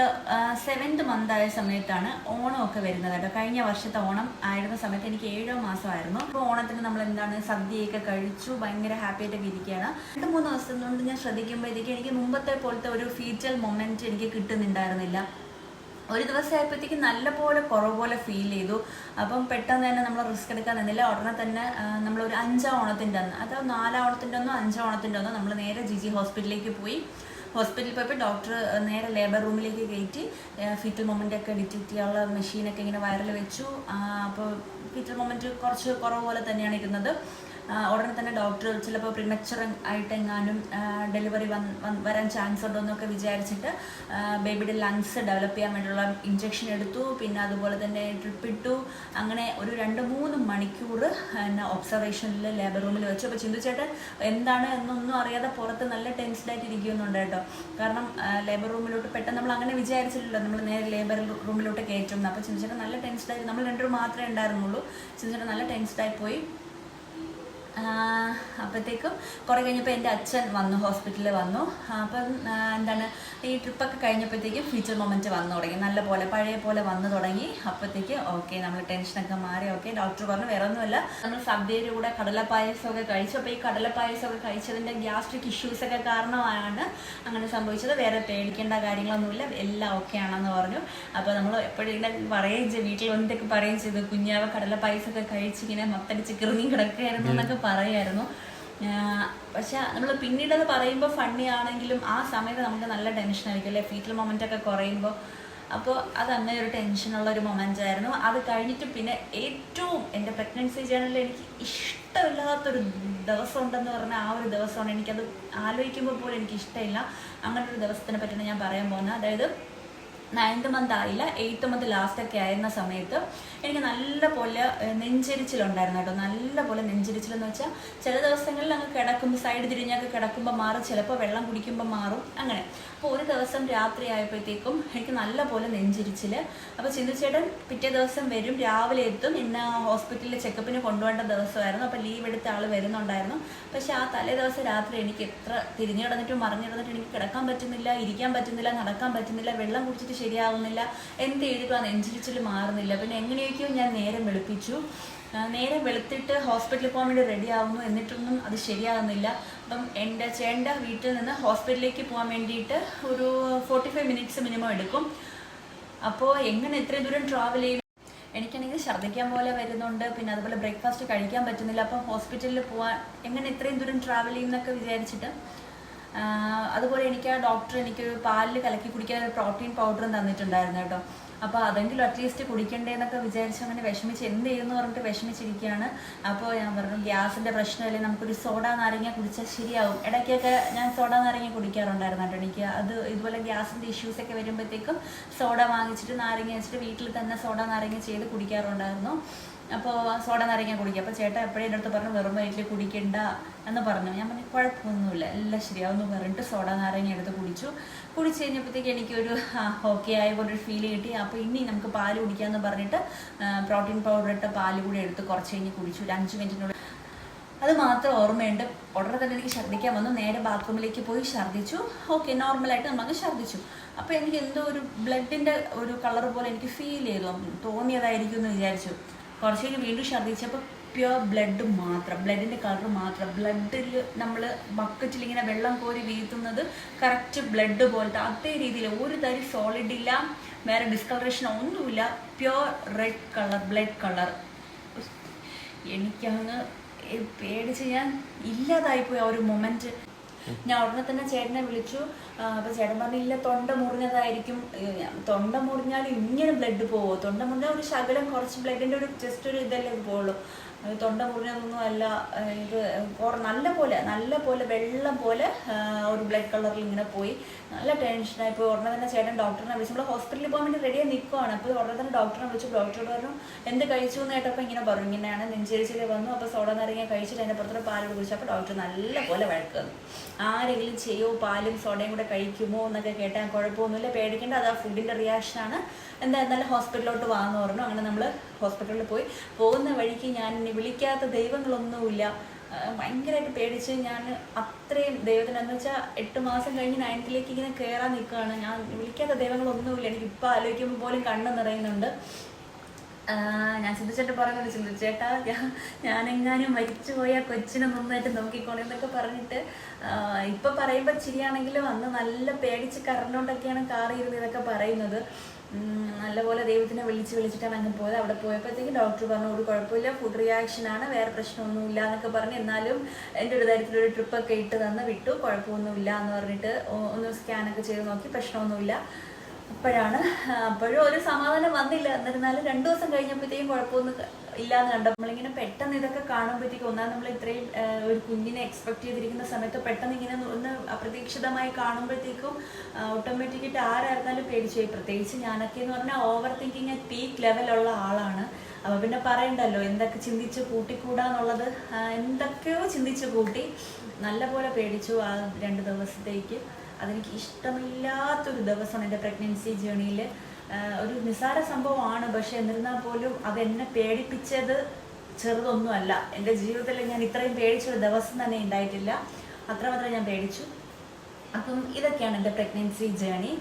സെവൻത് മന്ത് ആയ സമയത്താണ് ഓണമൊക്കെ വരുന്നത് കേട്ടോ. കഴിഞ്ഞ വർഷത്തെ ഓണം ആയിരുന്ന സമയത്ത് എനിക്ക് ഏഴോ മാസമായിരുന്നു. അപ്പോൾ ഓണത്തിന് നമ്മൾ എന്താണ് സദ്യയൊക്കെ കഴിച്ചു ഭയങ്കര ഹാപ്പി ആയിട്ടൊക്കെ ഇരിക്കുകയാണ്. രണ്ട് മൂന്ന് ദിവസം കൊണ്ട് ഞാൻ ശ്രദ്ധിക്കുമ്പോഴത്തേക്ക് എനിക്ക് മുമ്പത്തെ പോലത്തെ ഒരു ഫീച്ചർ മൊമെന്റ് എനിക്ക് കിട്ടുന്നുണ്ടായിരുന്നില്ല. ഒരു ദിവസം ആയപ്പോഴത്തേക്ക് നല്ലപോലെ കുറവ് പോലെ ഫീൽ ചെയ്തു. അപ്പം പെട്ടെന്ന് തന്നെ നമ്മൾ റിസ്ക് എടുക്കാൻ നിന്നില്ല. ഉടനെ തന്നെ നമ്മൾ ഒരു അഞ്ചാം ഓണത്തിന്റെ അന്ന് അതോ നാലാം ഓണത്തിന്റെ ഒന്നോ അഞ്ചാം ഓണത്തിന്റെ ഒന്നോ നമ്മൾ നേരെ ജി ജി ഹോസ്പിറ്റലിലേക്ക് പോയി. ഹോസ്പിറ്റലിൽ പോയപ്പോൾ ഡോക്ടർ നേരെ ലേബർ റൂമിലേക്ക് കയറ്റി ഫീറ്റൽ മൊമെന്റ് ഒക്കെ ഡിറ്റക്ട് ചെയ്യാനുള്ള മെഷീനൊക്കെ ഇങ്ങനെ വയറിൽ വെച്ചു. അപ്പോൾ ഫീറ്റൽ മൊമെന്റ് കുറച്ച് കുറവ് പോലെ തന്നെയാണ് ഇരുന്നത്. ഉടനെ തന്നെ ഡോക്ടർ ചിലപ്പോൾ ആയിട്ട് എങ്ങാനും ഡെലിവറി വരാൻ ചാൻസ് ഉണ്ടോ എന്നൊക്കെ വിചാരിച്ചിട്ട് ബേബിയുടെ ലങ്സ് ഡെവലപ്പ് ചെയ്യാൻ വേണ്ടിയുള്ള ഇഞ്ചെക്ഷൻ എടുത്തു. പിന്നെ അതുപോലെ തന്നെ ട്രിപ്പ് ഇട്ടു. അങ്ങനെ ഒരു രണ്ട് മൂന്ന് മണിക്കൂർ എന്നെ ഒബ്സർവേഷനിൽ ലേബർ റൂമിൽ വെച്ചു. അപ്പോൾ ചിന്തിച്ചേട്ടൻ എന്താണ് എന്നൊന്നും അറിയാതെ പുറത്ത് നല്ല ടെൻസ്ഡായിട്ട് ഇരിക്കുന്നുണ്ട് കേട്ടോ. കാരണം ലേബർ റൂമിലോട്ട് പെട്ടെന്ന് നമ്മൾ അങ്ങനെ വിചാരിച്ചില്ലല്ലോ. നമ്മൾ നേരെ ലേബർ റൂമിലോട്ട് കയറ്റും അപ്പോൾ ചിന്തിച്ചേട്ടൻ നല്ല ടെൻസ്ഡായി നമ്മൾ രണ്ടുപേരും മാത്രമേ ഉണ്ടായിരുന്നുള്ളൂ. ചിന്തിച്ചേട്ടൻ നല്ല ടെൻസ്ഡായി പോയി. അപ്പോഴത്തേക്കും കുറേ കഴിഞ്ഞപ്പോൾ എന്റെ അച്ഛൻ വന്നു ഹോസ്പിറ്റലിൽ വന്നു. അപ്പം എന്താണ് ഈ ട്രിപ്പൊക്കെ കഴിഞ്ഞപ്പോഴത്തേക്കും ഫ്യൂച്ചർ മൊമെന്റ് വന്നു തുടങ്ങി. നല്ല പോലെ പഴയ പോലെ വന്നു തുടങ്ങി. അപ്പോഴത്തേക്ക് ഓക്കെ നമ്മൾ ടെൻഷനൊക്കെ മാറി ഓക്കെ ഡോക്ടർ പറഞ്ഞു വേറെ ഒന്നുമല്ല. നമ്മൾ സദ്യയുടെ കൂടെ കടലപ്പായസമൊക്കെ കഴിച്ചു. അപ്പോൾ ഈ കടലപ്പായസമൊക്കെ കഴിച്ചതിന്റെ ഗ്യാസ്ട്രിക് ഇഷ്യൂസൊക്കെ കാരണമാണ് അങ്ങനെ സംഭവിച്ചത്. വേറെ പേടിക്കേണ്ട കാര്യങ്ങളൊന്നുമില്ല. എല്ലാം ഓക്കെ ആണെന്ന് പറഞ്ഞു. അപ്പോൾ നമ്മൾ എപ്പോഴും പറയുകയും ചെയ്തു വീട്ടിൽ വന്നിട്ടൊക്കെ പറയുകയും ചെയ്തു. കുഞ്ഞാവ കടലപ്പായസമൊക്കെ കഴിച്ച് ഇങ്ങനെ മൊത്തടിച്ച് കിറങ്ങി കിടക്കുകയായിരുന്നു എന്നൊക്കെ പറയായിരുന്നു. പക്ഷെ നമ്മൾ പിന്നീട് അത് പറയുമ്പോൾ ഫണ്ണി ആണെങ്കിലും ആ സമയത്ത് നമുക്ക് നല്ല ടെൻഷൻ ആയിരിക്കും അല്ലേ? ഫീറ്റൽ മൊമെന്റ് ഒക്കെ കുറയുമ്പോൾ അപ്പോൾ അത് അങ്ങനെ ഒരു ടെൻഷനുള്ള ഒരു മൊമെന്റ് ആയിരുന്നു. അത് കഴിഞ്ഞിട്ട് പിന്നെ ഏറ്റവും എന്റെ പ്രഗ്നൻസി ജേണലിൽ എനിക്ക് ഇഷ്ടമില്ലാത്തൊരു ദിവസം ഉണ്ടെന്ന് പറഞ്ഞാൽ ആ ഒരു ദിവസമാണ്. എനിക്കത് ആലോചിക്കുമ്പോൾ പോലും എനിക്ക് ഇഷ്ടമില്ല അങ്ങനെ ഒരു ദിവസത്തിനെ പറ്റിയാണ് ഞാൻ പറയാൻ പോകുന്നത്. അതായത് നയൻത് മന്ത് ആയില്ല എയ്ത്ത് മന്ത് ലാസ്റ്റ് ഒക്കെ ആയിരുന്ന സമയത്ത് എനിക്ക് നല്ല പോലെ നെഞ്ചരിച്ചിലുണ്ടായിരുന്നു കേട്ടോ. നല്ല പോലെ നെഞ്ചരിച്ചിലെന്ന് വെച്ചാൽ ചില ദിവസങ്ങളിൽ അങ്ങ് കിടക്കുമ്പോൾ സൈഡ് തിരിഞ്ഞൊക്കെ കിടക്കുമ്പോൾ മാറും ചിലപ്പോൾ വെള്ളം കുടിക്കുമ്പോൾ മാറും അങ്ങനെ. അപ്പോൾ ഒരു ദിവസം രാത്രി ആയപ്പോഴത്തേക്കും എനിക്ക് നല്ല പോലെ നെഞ്ചിരിച്ചിൽ അപ്പോൾ ചിന്തിച്ചേട്ടൻ പിറ്റേ ദിവസം വരും രാവിലെ എത്തും. ഇന്ന് ഹോസ്പിറ്റലിൽ ചെക്കപ്പിന് കൊണ്ടുപോകേണ്ട ദിവസമായിരുന്നു. അപ്പോൾ ലീവ് എടുത്ത ആൾ വരുന്നുണ്ടായിരുന്നു. പക്ഷേ ആ തലേ ദിവസം രാത്രി എനിക്ക് എത്ര തിരിഞ്ഞു കിടന്നിട്ടും മറിഞ്ഞു കിടന്നിട്ടും എനിക്ക് കിടക്കാൻ പറ്റുന്നില്ല ഇരിക്കാൻ പറ്റുന്നില്ല നടക്കാൻ പറ്റുന്നില്ല വെള്ളം കുടിച്ചിട്ട് ശരിയാവുന്നില്ല. എന്ത് ആ നെഞ്ചിരിച്ചിൽ മാറുന്നില്ല. പിന്നെ എങ്ങനെയൊക്കെയോ ഞാൻ നേരം വെളുപ്പിച്ചു. നേരെ വെളുത്തിട്ട് ഹോസ്പിറ്റലിൽ പോകാൻ വേണ്ടി റെഡി ആവുന്നു. എന്നിട്ടൊന്നും അത് ശരിയാകുന്നില്ല അപ്പം എന്റെ ചേണ്ട വീട്ടിൽ നിന്ന് ഹോസ്പിറ്റലിലേക്ക് പോകാൻ വേണ്ടിയിട്ട് ഒരു ഫോർട്ടി ഫൈവ് മിനിറ്റ്സ് മിനിമം എടുക്കും. അപ്പോൾ എങ്ങനെ ഇത്രയും ദൂരം ട്രാവൽ ചെയ്യും? എനിക്കാണെങ്കിൽ ഛർദ്ദിക്കാൻ പോലെ വരുന്നുണ്ട്. പിന്നെ അതുപോലെ ബ്രേക്ക്ഫാസ്റ്റ് കഴിക്കാൻ പറ്റുന്നില്ല. അപ്പം ഹോസ്പിറ്റലിൽ പോകാൻ എങ്ങനെ ഇത്രയും ദൂരം ട്രാവൽ ചെയ്യുന്നൊക്കെ വിചാരിച്ചിട്ട് അതുപോലെ എനിക്ക് ആ ഡോക്ടർ എനിക്കൊരു പാലിൽ കലക്കി കുടിക്കാൻ ഒരു പ്രോട്ടീൻ പൗഡറും തന്നിട്ടുണ്ടായിരുന്നു കേട്ടോ. അപ്പോൾ അതെങ്കിലും അറ്റ്ലീസ്റ്റ് കുടിക്കണ്ടേ എന്നൊക്കെ വിചാരിച്ച് അങ്ങനെ വിഷമിച്ച് എന്ത് ചെയ്യുമെന്ന് പറഞ്ഞിട്ട് വിഷമിച്ചിരിക്കുകയാണ്. അപ്പോൾ ഞാൻ പറഞ്ഞു ഗ്യാസിന്റെ പ്രശ്നമല്ലേ നമുക്കൊരു സോഡ നാരങ്ങ കുടിച്ചാൽ ശരിയാവും. ഇടയ്ക്കൊക്കെ ഞാൻ സോഡ നാരങ്ങ കുടിക്കാറുണ്ടായിരുന്നു കേട്ടോ എനിക്ക്. അത് ഇതുപോലെ ഗ്യാസിന്റെ ഇഷ്യൂസൊക്കെ വരുമ്പോഴത്തേക്കും സോഡ വാങ്ങിച്ചിട്ട് നാരങ്ങ വെച്ചിട്ട് വീട്ടിൽ തന്നെ സോഡ നാരങ്ങ ചെയ്ത് കുടിക്കാറുണ്ടായിരുന്നു. അപ്പോൾ സോഡ നിറയ്ക്കാൻ കുടിക്കുക. അപ്പോൾ ചേട്ടൻ എപ്പോഴും എന്റെ അടുത്ത് പറഞ്ഞു വെറും വയറ്റിൽ കുടിക്കണ്ട എന്ന് പറഞ്ഞു. ഞാൻ പറഞ്ഞു കുഴപ്പമൊന്നുമില്ല എല്ലാം ശരിയാവുന്നു പറഞ്ഞിട്ട് സോഡ നാരങ്ങ എടുത്ത് കുടിച്ചു. കുടിച്ച് കഴിഞ്ഞപ്പോഴത്തേക്ക് എനിക്കൊരു ഓക്കെ ആയ പോലെ ഒരു ഫീൽ കിട്ടി. അപ്പോൾ ഇനി നമുക്ക് പാൽ കുടിക്കാമെന്ന് പറഞ്ഞിട്ട് പ്രോട്ടീൻ പൗഡർ ഇട്ട് പാൽ കൂടി എടുത്ത് കുറച്ച് കഴിഞ്ഞ് കുടിച്ചു. ഒരു അഞ്ച് മിനിറ്റിനുള്ളിൽ അത് മാത്രം ഓർമ്മയുണ്ട്. ഉടനെ തന്നെ എനിക്ക് ഛർദ്ദിക്കാൻ വന്നു. നേരെ ബാത്റൂമിലേക്ക് പോയി ഛർദ്ദിച്ചു. ഓക്കെ നോർമലായിട്ട് നമുക്ക് ഛർദ്ദിച്ചു. അപ്പോൾ എനിക്ക് എന്തോ ഒരു ബ്ലഡിന്റെ ഒരു കളർ പോലെ എനിക്ക് ഫീൽ ചെയ്തു. തോന്നിയതായിരിക്കും എന്ന് വിചാരിച്ചു. കുറച്ച് കഴിഞ്ഞ് വീണ്ടും ഛർദ്ദിച്ചപ്പോൾ പ്യുവർ ബ്ലഡ് മാത്രം ബ്ലഡിന്റെ കളർ മാത്രം. ബ്ലഡിൽ നമ്മൾ ബക്കറ്റിൽ ഇങ്ങനെ വെള്ളം കോരി വീഴ്ത്തുന്നത് കറക്റ്റ് ബ്ലഡ് പോലത്തെ അതേ രീതിയിൽ ഒരു തരി സോളിഡ് ഇല്ല വേറെ ഡിസ്കളറേഷൻ ഒന്നുമില്ല. Pure red colour blood colour എനിക്കങ്ങ് പേടിച്ച് ഞാൻ ഇല്ലാതായിപ്പോയി ആ ഒരു മൊമെന്റ് ഞാൻ ഉടനെ തന്നെ ചേട്ടനെ വിളിച്ചു. അപ്പൊ ചേട്ടൻ പറഞ്ഞില്ല തൊണ്ട മുറിഞ്ഞതായിരിക്കും. തൊണ്ട മുറിഞ്ഞാൽ ഇങ്ങനെ ബ്ലഡ് പോവോ? തൊണ്ട മുറിഞ്ഞാൽ ഒരു ശകലം കുറച്ച് ബ്ലഡിന്റെ ഒരു ജസ്റ്റ് ഒരു ഇതല്ലേ പോവുള്ളൂ. തൊണ്ട മുറിഞ്ഞതൊന്നും അല്ല. ഇത് നല്ല പോലെ നല്ല പോലെ വെള്ളം പോലെ ഒരു ബ്ലഡ് കളറിൽ ഇങ്ങനെ പോയി. നല്ല ടെൻഷനായി പോയി ഉടനെ തന്നെ ചേട്ടൻ ഡോക്ടറിനെ വിളിച്ചു നമ്മൾ ഹോസ്പിറ്റലിൽ പോകാൻ വേണ്ടി റെഡിയായി നിൽക്കുവാണ് അപ്പോൾ ഉടനെ തന്നെ ഡോക്ടറിനെ വിളിച്ചു ഡോക്ടറോട് പറഞ്ഞു എന്ത് കഴിച്ചു എന്ന് കേട്ടപ്പോൾ ഇങ്ങനെ പറഞ്ഞു. ഇങ്ങനെയാണ് നെഞ്ചരിച്ചിൽ വന്നു. അപ്പോൾ സോഡ നാരങ്ങ കഴിച്ചിട്ട് അതിന്റെ പുറത്തൊരു പാൽ കുടിച്ചു. അപ്പോൾ ഡോക്ടർ നല്ല പോലെ വഴക്കുന്നു ആരെങ്കിലും ചെയ്യോ? പാലും സോഡയും കൂടെ കഴിക്കുമോ? എന്നൊക്കെ കേട്ടാൽ കുഴപ്പമൊന്നുമില്ല. പേടിക്കേണ്ട. അത് ആ ഫുഡിന്റെ റിയാക്ഷനാണ് എന്താ എന്നാലും ഹോസ്പിറ്റലിലോട്ട് വാങ്ങുന്നു പറഞ്ഞു. അങ്ങനെ നമ്മൾ ഹോസ്പിറ്റലിൽ പോയി. പോകുന്ന വഴിക്ക് ഞാൻ വിളിക്കാത്ത ദൈവങ്ങളൊന്നുമില്ല. ഭയങ്കരമായിട്ട് പേടിച്ച് ഞാൻ അത്രയും ദൈവത്തിന് എന്ന് വെച്ചാൽ എട്ട് മാസം കഴിഞ്ഞ് നയൻത്തിലേക്ക് ഇങ്ങനെ കയറാൻ നിൽക്കുകയാണ് ഞാൻ വിളിക്കാത്ത ദൈവങ്ങളൊന്നുമില്ല. എനിക്ക് ഇപ്പം ആലോചിക്കുമ്പോൾ പോലും കണ്ണ് നിറയുന്നുണ്ട്. ഞാൻ ചിന്തിച്ചിട്ട് പറഞ്ഞത് ചിന്തിച്ചേട്ടാ ഞാനെങ്ങാനും മരിച്ചു പോയാൽ കൊച്ചിനെ നന്നായിട്ട് നോക്കിക്കോളെ എന്നൊക്കെ പറഞ്ഞിട്ട് ഇപ്പം പറയുമ്പോൾ ചിരിയാണെങ്കിലും അന്ന് നല്ല പേടിച്ച് കറണ്ടോണ്ടൊക്കെയാണ് കാറിയിരുന്ന് ഇതൊക്കെ പറയുന്നത്. നല്ലപോലെ ദൈവത്തിനെ വിളിച്ച് വിളിച്ചിട്ടാണ് അങ്ങ് പോയത്. അവിടെ പോയപ്പോഴത്തേക്കും ഡോക്ടർ പറഞ്ഞു ഒരു കുഴപ്പമില്ല ഫുഡ് റിയാക്ഷൻ ആണ് വേറെ പ്രശ്നമൊന്നുമില്ല എന്നൊക്കെ പറഞ്ഞ് എന്നാലും എന്റെ ഒരു തരത്തിലൊരു ട്രിപ്പൊക്കെ ഇട്ട് തന്ന് വിട്ടു. കുഴപ്പമൊന്നുമില്ല എന്ന് പറഞ്ഞിട്ട് ഒന്ന് സ്കാനൊക്കെ ചെയ്ത് നോക്കി പ്രശ്നമൊന്നുമില്ല. അപ്പോഴാണ്. അപ്പോഴും ഒരു സമാധാനം വന്നില്ല. എന്നിരുന്നാലും രണ്ടു ദിവസം കഴിഞ്ഞപ്പോഴത്തേക്കും കുഴപ്പമൊന്നും ഇല്ലാന്ന് കണ്ടു. നമ്മളിങ്ങനെ പെട്ടെന്ന് ഇതൊക്കെ കാണുമ്പോഴത്തേക്കും ഒന്നാമത് നമ്മൾ ഇത്രയും ഒരു കുഞ്ഞിനെ എക്സ്പെക്ട് ചെയ്തിരിക്കുന്ന സമയത്ത് പെട്ടെന്ന് ഇങ്ങനെ ഒന്ന് അപ്രതീക്ഷിതമായി കാണുമ്പോഴത്തേക്കും ഓട്ടോമാറ്റിക്കായിട്ട് ആരായിരുന്നാലും പേടിച്ചു പോയി. പ്രത്യേകിച്ച് ഞാനൊക്കെ എന്ന് പറഞ്ഞാൽ ഓവർ തിങ്കിങ് അറ്റ് പീക്ക് ലെവലുള്ള ആളാണ്. അപ്പോൾ പിന്നെ പറയണ്ടല്ലോ എന്തൊക്കെ ചിന്തിച്ച് കൂട്ടിക്കൂടാന്നുള്ളത് എന്തൊക്കെയോ ചിന്തിച്ച് കൂട്ടി. നല്ലപോലെ പേടിച്ചു ആ രണ്ട് ദിവസത്തേക്ക്. അതെനിക്ക് ഇഷ്ടമില്ലാത്തൊരു ദിവസം എന്റെ പ്രഗ്നൻസി ജേണിയിൽ ഒരു നിസ്സാര സംഭവമാണ്. പക്ഷെ എന്നിരുന്നാൽ പോലും അതെന്നെ പേടിപ്പിച്ചത് ചെറുതൊന്നുമല്ല. എന്റെ ജീവിതത്തിൽ ഞാൻ ഇത്രയും പേടിച്ചൊരു ദിവസം തന്നെ ഉണ്ടായിട്ടില്ല. അത്രമാത്രം ഞാൻ പേടിച്ചു. അപ്പം ഇതൊക്കെയാണ് എന്റെ പ്രഗ്നൻസി ജേണി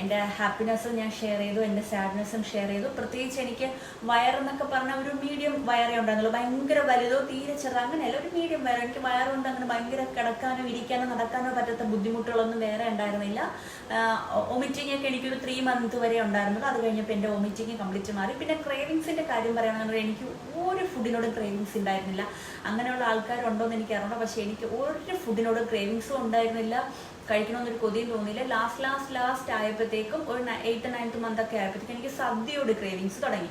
എന്റെ ഹാപ്പിനെസ്സും ഞാൻ ഷെയർ ചെയ്തു എന്റെ സാഡ്നെസ്സും ഷെയർ ചെയ്തു. പ്രത്യേകിച്ച് എനിക്ക് വയറെന്നൊക്കെ പറഞ്ഞ ഒരു മീഡിയം വയറേ ഉണ്ടായിരുന്നുള്ളൂ ഭയങ്കര വലുതോ തീരെ ചെറുതോ അങ്ങനെയല്ല ഒരു മീഡിയം വയർ എനിക്ക് വയറുകൊണ്ട് അങ്ങനെ ഭയങ്കര കിടക്കാനോ ഇരിക്കാനോ നടക്കാനോ പറ്റാത്ത ബുദ്ധിമുട്ടുകളൊന്നും വേറെ ഉണ്ടായിരുന്നില്ല. ഒമിറ്റിംഗ് ഒക്കെ എനിക്കൊരു ത്രീ മന്ത് വരെ ഉണ്ടായിരുന്നത്. അത് കഴിഞ്ഞപ്പോൾ എന്റെ ഒമിറ്റിംഗ് കംപ്ലീറ്റ് മാറി. പിന്നെ ക്രേവിങ്സിന്റെ കാര്യം പറയുകയാണെങ്കിൽ എനിക്ക് ഒരു ഫുഡിനോടും ക്രേവിങ്സ് ഉണ്ടായിരുന്നില്ല. അങ്ങനെയുള്ള ആൾക്കാരുണ്ടോ എന്ന് എനിക്ക് അറിയണം പക്ഷേ എനിക്ക് ഒരു ഫുഡിനോടും ക്രേവിങ്സും ഉണ്ടായിരുന്നില്ല. കഴിക്കണമെന്നൊരു കൊതിയും തോന്നിയില്ല. ലാസ്റ്റ് ലാസ്റ്റ് ലാസ്റ്റ് ആയപ്പോഴത്തേക്കും ഒരു എയ്ത്ത് നയൻത്ത് മന്ത് ഒക്കെ ആയപ്പോഴത്തേക്കും എനിക്ക് സദ്യയോട് ക്രേവിങ്സ് തുടങ്ങി.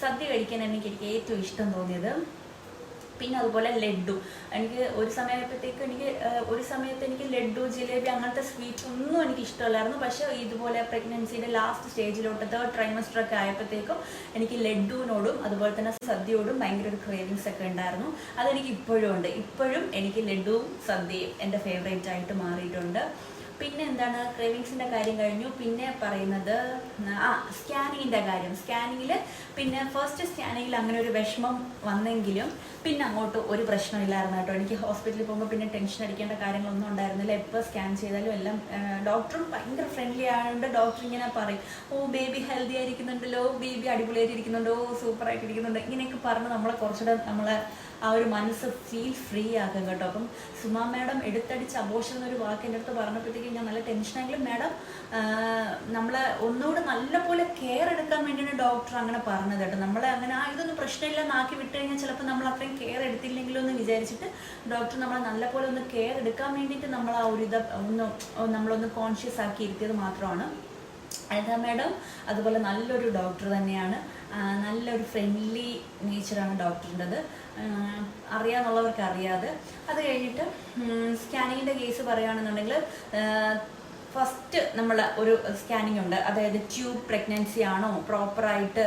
സദ്യ കഴിക്കാൻ എനിക്ക് എനിക്ക് ഏറ്റവും ഇഷ്ടം തോന്നിയത് പിന്നെ അതുപോലെ ലഡു എനിക്ക് ഒരു സമയമായപ്പോഴത്തേക്ക് എനിക്ക് ഒരു സമയത്ത് എനിക്ക് ലഡു ജിലേബി അങ്ങനത്തെ സ്വീറ്റ്സ് ഒന്നും എനിക്ക് ഇഷ്ടമല്ലായിരുന്നു. പക്ഷേ ഇതുപോലെ പ്രഗ്നൻസിയുടെ ലാസ്റ്റ് സ്റ്റേജിലോട്ട് തേർഡ് ട്രൈമസ്റ്റർ ഒക്കെ ആയപ്പോഴത്തേക്കും എനിക്ക് ലഡുവിനോടും അതുപോലെ തന്നെ സദ്യയോടും ഭയങ്കര ഒരു ക്രേവിങ്സ് ഒക്കെ ഉണ്ടായിരുന്നു. അതെനിക്ക് ഇപ്പോഴും ഉണ്ട്. ഇപ്പോഴും എനിക്ക് ലഡുവും സദ്യയും എന്റെ ഫേവറേറ്റ് ആയിട്ട് മാറിയിട്ടുണ്ട്. പിന്നെ എന്താണ് ക്രേവിങ്സിന്റെ കാര്യം കഴിഞ്ഞു. പിന്നെ പറയുന്നത് ആ സ്കാനിങ്ങിന്റെ കാര്യം. സ്കാനിങ്ങിൽ പിന്നെ ഫസ്റ്റ് സ്കാനിങ്ങിൽ അങ്ങനെ ഒരു വിഷമം വന്നെങ്കിലും പിന്നെ അങ്ങോട്ട് ഒരു പ്രശ്നമില്ലായിരുന്നു കേട്ടോ. എനിക്ക് ഹോസ്പിറ്റലിൽ പോകുമ്പോൾ പിന്നെ ടെൻഷൻ അടിക്കേണ്ട കാര്യങ്ങളൊന്നും ഉണ്ടായിരുന്നില്ല. എപ്പോൾ സ്കാൻ ചെയ്താലും എല്ലാം ഡോക്ടറും ഭയങ്കര ഫ്രണ്ട്ലി ആയതുകൊണ്ട് ഡോക്ടർ ഇങ്ങനെ പറയും ഓ ബേബി ഹെൽത്തി ആയിരിക്കുന്നുണ്ടല്ലോ ബേബി അടിപൊളിയായിട്ട് ഇരിക്കുന്നുണ്ടോ സൂപ്പറായിട്ട് ഇരിക്കുന്നുണ്ട് ഇങ്ങനെയൊക്കെ പറഞ്ഞ് നമ്മളെ കുറച്ചുകൂടെ നമ്മളെ ആ ഒരു മനസ്സ് ഫീൽ ഫ്രീ ആക്കും കേട്ടോ. അപ്പം സുമ മാഡം എടുത്തടിച്ച് അബോഷൻ എന്നൊരു വാക്ക് എന്റെ അടുത്ത് പറഞ്ഞപ്പോഴത്തേക്കും ഞാൻ നല്ല ടെൻഷനായെങ്കിലും മാഡം നമ്മളെ ഒന്നുകൂടെ നല്ലപോലെ കെയർ എടുക്കാൻ വേണ്ടിയാണ് ഡോക്ടർ അങ്ങനെ പറഞ്ഞത് കേട്ടോ. നമ്മളെ അങ്ങനെ ആ ഇതൊന്നും പ്രശ്നമില്ല എന്നാക്കി വിട്ട് കഴിഞ്ഞാൽ ചിലപ്പോൾ നമ്മൾ അത്രയും കെയർ എടുത്തില്ലെങ്കിലും എന്ന് വിചാരിച്ചിട്ട് ഡോക്ടർ നമ്മളെ നല്ലപോലെ ഒന്ന് കെയർ എടുക്കാൻ വേണ്ടിയിട്ട് നമ്മൾ ആ ഒരു ഇത് ഒന്ന് നമ്മളൊന്ന് കോൺഷ്യസ് ആക്കി ഇരുത്തിയത് മാത്രമാണ്. അനിത മാഡം അതുപോലെ നല്ലൊരു ഡോക്ടർ തന്നെയാണ്. നല്ലൊരു ഫ്രണ്ട്ലി നേച്ചറാണ് ഡോക്ടറിന്റെത് അറിയാന്നുള്ളവർക്ക് അറിയാതെ. അത് കഴിഞ്ഞിട്ട് സ്കാനിങ്ങിന്റെ കേസ് പറയുകയാണെന്നുണ്ടെങ്കിൽ ഫസ്റ്റ് നമ്മൾ ഒരു സ്കാനിങ് ഉണ്ട്. അതായത് ട്യൂബ് പ്രഗ്നൻസി ആണോ പ്രോപ്പറായിട്ട്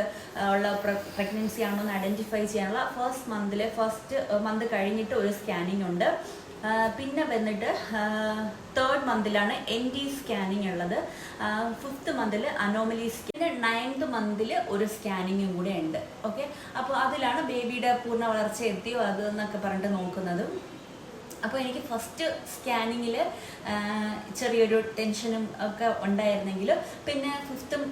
ഉള്ള പ്രഗ്നൻസി ആണോ എന്ന് ഐഡന്റിഫൈ ചെയ്യാനുള്ള ഫസ്റ്റ് മന്തിൽ ഫസ്റ്റ് മന്ത് കഴിഞ്ഞിട്ട് ഒരു സ്കാനിങ് ഉണ്ട്. പിന്നെ വന്നിട്ട് തേർഡ് മന്തിലാണ് എൻ ഡി സ്കാനിങ് ഉള്ളത്. ഫിഫ്ത്ത് മന്തിൽ അനോമലി സ്കാൻ നയൻത് മന്തിൽ ഒരു സ്കാനിങ്ങും കൂടെ ഉണ്ട്. ഓക്കെ അപ്പോൾ അതിലാണ് ബേബിയുടെ പൂർണ വളർച്ച എത്തിയോ അത് എന്നൊക്കെ പറഞ്ഞിട്ട് നോക്കുന്നത്. അപ്പോൾ എനിക്ക് ഫസ്റ്റ് സ്കാനിങ്ങിൽ ചെറിയൊരു ടെൻഷനും ഒക്കെ ഉണ്ടായിരുന്നെങ്കിലും പിന്നെ ഫിഫ്ത്തും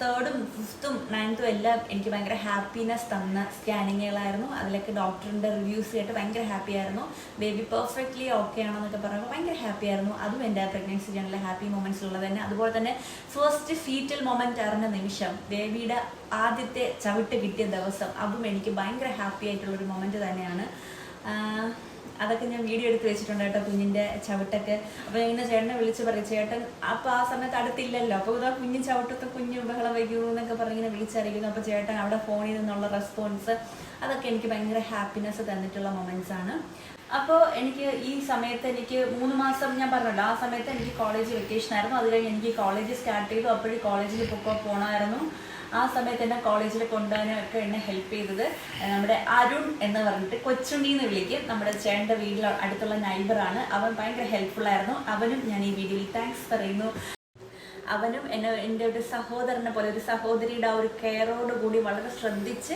തേർഡും ഫിഫ്ത്തും നയൻത്തും എല്ലാം എനിക്ക് ഭയങ്കര ഹാപ്പിനെസ് തന്ന സ്കാനിങ്ങുകളായിരുന്നു അതിലൊക്കെ ഡോക്ടറിന്റെ റിവ്യൂസ് കേട്ട് ഭയങ്കര ഹാപ്പി ആയിരുന്നു. ബേബി പെർഫെക്റ്റ്ലി ഓക്കെ ആണെന്നൊക്കെ പറയുമ്പോൾ ഭയങ്കര ഹാപ്പി ആയിരുന്നു. അതും എന്റെ പ്രഗ്നൻസി ജേണിലെ ഹാപ്പി മൊമെന്റ്സ് ഉള്ളത് തന്നെ. അതുപോലെ തന്നെ ഫസ്റ്റ് ഫീറ്റൽ മൊമെന്റ് അറിഞ്ഞ നിമിഷം ബേബിയുടെ ആദ്യത്തെ ചവിട്ട് കിട്ടിയ ദിവസം അതും എനിക്ക് ഭയങ്കര ഹാപ്പി ആയിട്ടുള്ളൊരു മൊമെന്റ് തന്നെയാണ്. അതൊക്കെ ഞാൻ വീഡിയോ എടുത്ത് വെച്ചിട്ടുണ്ട് കേട്ടോ കുഞ്ഞിന്റെ ചവിട്ടൊക്കെ. അപ്പോൾ ഞാൻ ഇങ്ങനെ ചേട്ടനെ വിളിച്ച് പറയും ചേട്ടൻ അപ്പോൾ ആ സമയത്ത് അടുത്തില്ലല്ലോ. അപ്പോൾ ഇതാ കുഞ്ഞു ചവിട്ടത്തെ കുഞ്ഞു ബഹളം വയ്ക്കുന്നു എന്നൊക്കെ പറഞ്ഞ് ഇങ്ങനെ വിളിച്ചറിയിക്കുന്നു. അപ്പോൾ ചേട്ടൻ അവിടെ ഫോണിൽ നിന്നുള്ള റെസ്പോൺസ് അതൊക്കെ എനിക്ക് ഭയങ്കര ഹാപ്പിനെസ് തന്നിട്ടുള്ള മൊമെന്റ്സ് ആണ്. അപ്പോൾ എനിക്ക് ഈ സമയത്ത് എനിക്ക് മൂന്ന് മാസം ഞാൻ പറഞ്ഞല്ലോ ആ സമയത്ത് എനിക്ക് കോളേജ് വെക്കേഷൻ ആയിരുന്നു. അത് കഴിഞ്ഞ് എനിക്ക് കോളേജ് സ്റ്റാർട്ട് ചെയ്തു. അപ്പോഴും കോളേജിൽ പൊക്കോ പോകണമായിരുന്നു ആ സമയത്ത് എന്നെ കോളേജിൽ കൊണ്ടുപോകാനൊക്കെ എന്നെ ഹെൽപ്പ് ചെയ്തത് നമ്മുടെ അരുൺ എന്ന് പറഞ്ഞിട്ട് കൊച്ചുണ്ണി എന്ന് വിളിക്കും. നമ്മുടെ ചേട്ടന്റെ വീട്ടിൽ അടുത്തുള്ള നൈബറാണ് അവൻ ഭയങ്കര ഹെൽപ്ഫുൾ ആയിരുന്നു. അവനും ഞാൻ ഈ വീഡിയോയിൽ താങ്ക്സ് പറയുന്നു. അവനും എന്നെ എന്റെ ഒരു സഹോദരനെ പോലെ ഒരു സഹോദരിയുടെ ആ ഒരു കെയറോട് കൂടി വളരെ ശ്രദ്ധിച്ച്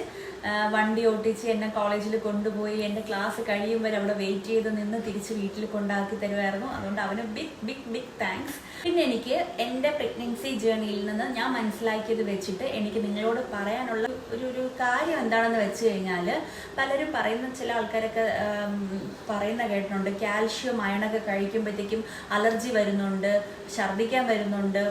വണ്ടി ഓട്ടിച്ച് എന്നെ കോളേജിൽ കൊണ്ടുപോയി എന്റെ ക്ലാസ് കഴിയും വരെ അവിടെ വെയിറ്റ് ചെയ്ത് നിന്ന് തിരിച്ച് വീട്ടിൽ കൊണ്ടാക്കി തരുമായിരുന്നു. അതുകൊണ്ട് അവന് ബിഗ് ബിഗ് ബിഗ് താങ്ക്സ് പിന്നെ എനിക്ക് എന്റെ പ്രഗ്നൻസി ജേർണിയിൽ നിന്ന് ഞാൻ മനസ്സിലാക്കിയത് വെച്ചിട്ട് എനിക്ക് നിങ്ങളോട് പറയാനുള്ള ഒരു ഒരു കാര്യം എന്താണെന്ന് വെച്ച് കഴിഞ്ഞാൽ പലരും പറയുന്ന ചില ആൾക്കാരൊക്കെ പറയുന്ന കേട്ടിട്ടുണ്ട്. കാൽഷ്യം അയണൊക്കെ കഴിക്കുമ്പോഴത്തേക്കും അലർജി വരുന്നുണ്ട് ഛർദ്ദിക്കാൻ വരുന്നുണ്ട്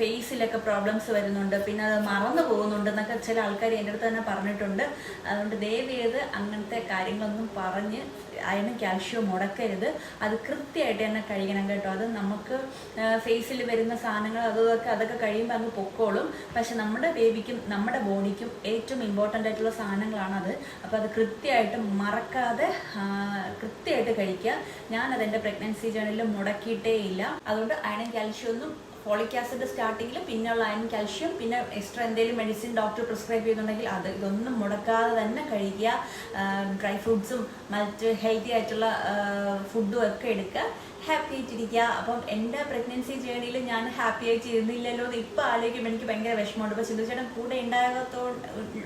ഫേസിലൊക്കെ പ്രോബ്ലംസ് വരുന്നുണ്ട് പിന്നെ അത് മറന്നു പോകുന്നുണ്ട് എന്നൊക്കെ ചില ആൾക്കാർ എന്റെ അടുത്ത് തന്നെ പറഞ്ഞിട്ടുണ്ട്. അതുകൊണ്ട് ദയവ് ചെയ്ത് അങ്ങനത്തെ കാര്യങ്ങളൊന്നും പറഞ്ഞ് അയണും കാൽഷ്യവും മുടക്കരുത്. അത് കൃത്യമായിട്ട് തന്നെ കഴിക്കണം കേട്ടോ. അത് നമുക്ക് ഫേസിൽ വരുന്ന സാധനങ്ങൾ അതൊക്കെ അതൊക്കെ കഴിയുമ്പോൾ അങ്ങ് പൊക്കോളും. പക്ഷെ നമ്മുടെ ബേബിക്കും നമ്മുടെ ബോഡിക്കും ഏറ്റവും ഇമ്പോർട്ടന്റ് ആയിട്ടുള്ള സാധനങ്ങളാണ് അത്. അപ്പോൾ അത് കൃത്യമായിട്ട് മറക്കാതെ കൃത്യമായിട്ട് കഴിക്കുക. ഞാനതെന്റെ പ്രഗ്നൻസി ജേണലിൽ മുടക്കിയിട്ടേ ഇല്ല. അതുകൊണ്ട് അയണും കാൽഷ്യം ഒന്നും ഫോളിക് ആസിഡ് സ്റ്റാർട്ടിങ്ങിൽ പിന്നെയുള്ള അയൺ കാൽഷ്യം പിന്നെ എക്സ്ട്രാ എന്തെങ്കിലും മെഡിസിൻ ഡോക്ടർ പ്രിസ്ക്രൈബ് ചെയ്യുന്നുണ്ടെങ്കിൽ അത് ഇതൊന്നും മുടക്കാതെ തന്നെ കഴിക്കുക. ഡ്രൈ ഫ്രൂട്ട്സും മറ്റ് ഹെൽത്തി ആയിട്ടുള്ള ഫുഡും ഒക്കെ എടുക്കുക. ഹാപ്പി ആയിട്ടിരിക്കുക അപ്പം എന്റെ പ്രഗ്നൻസി ജേണിയിൽ ഞാൻ ഹാപ്പി ആയിട്ട് ഇരുന്നില്ലല്ലോ എന്ന് ഇപ്പം ആലോചിക്കുമ്പോൾ എനിക്ക് ഭയങ്കര വിഷമമുണ്ട്. അപ്പോൾ ചിന്തിച്ചേട്ടൻ കൂടെ ഉണ്ടാകാത്തോ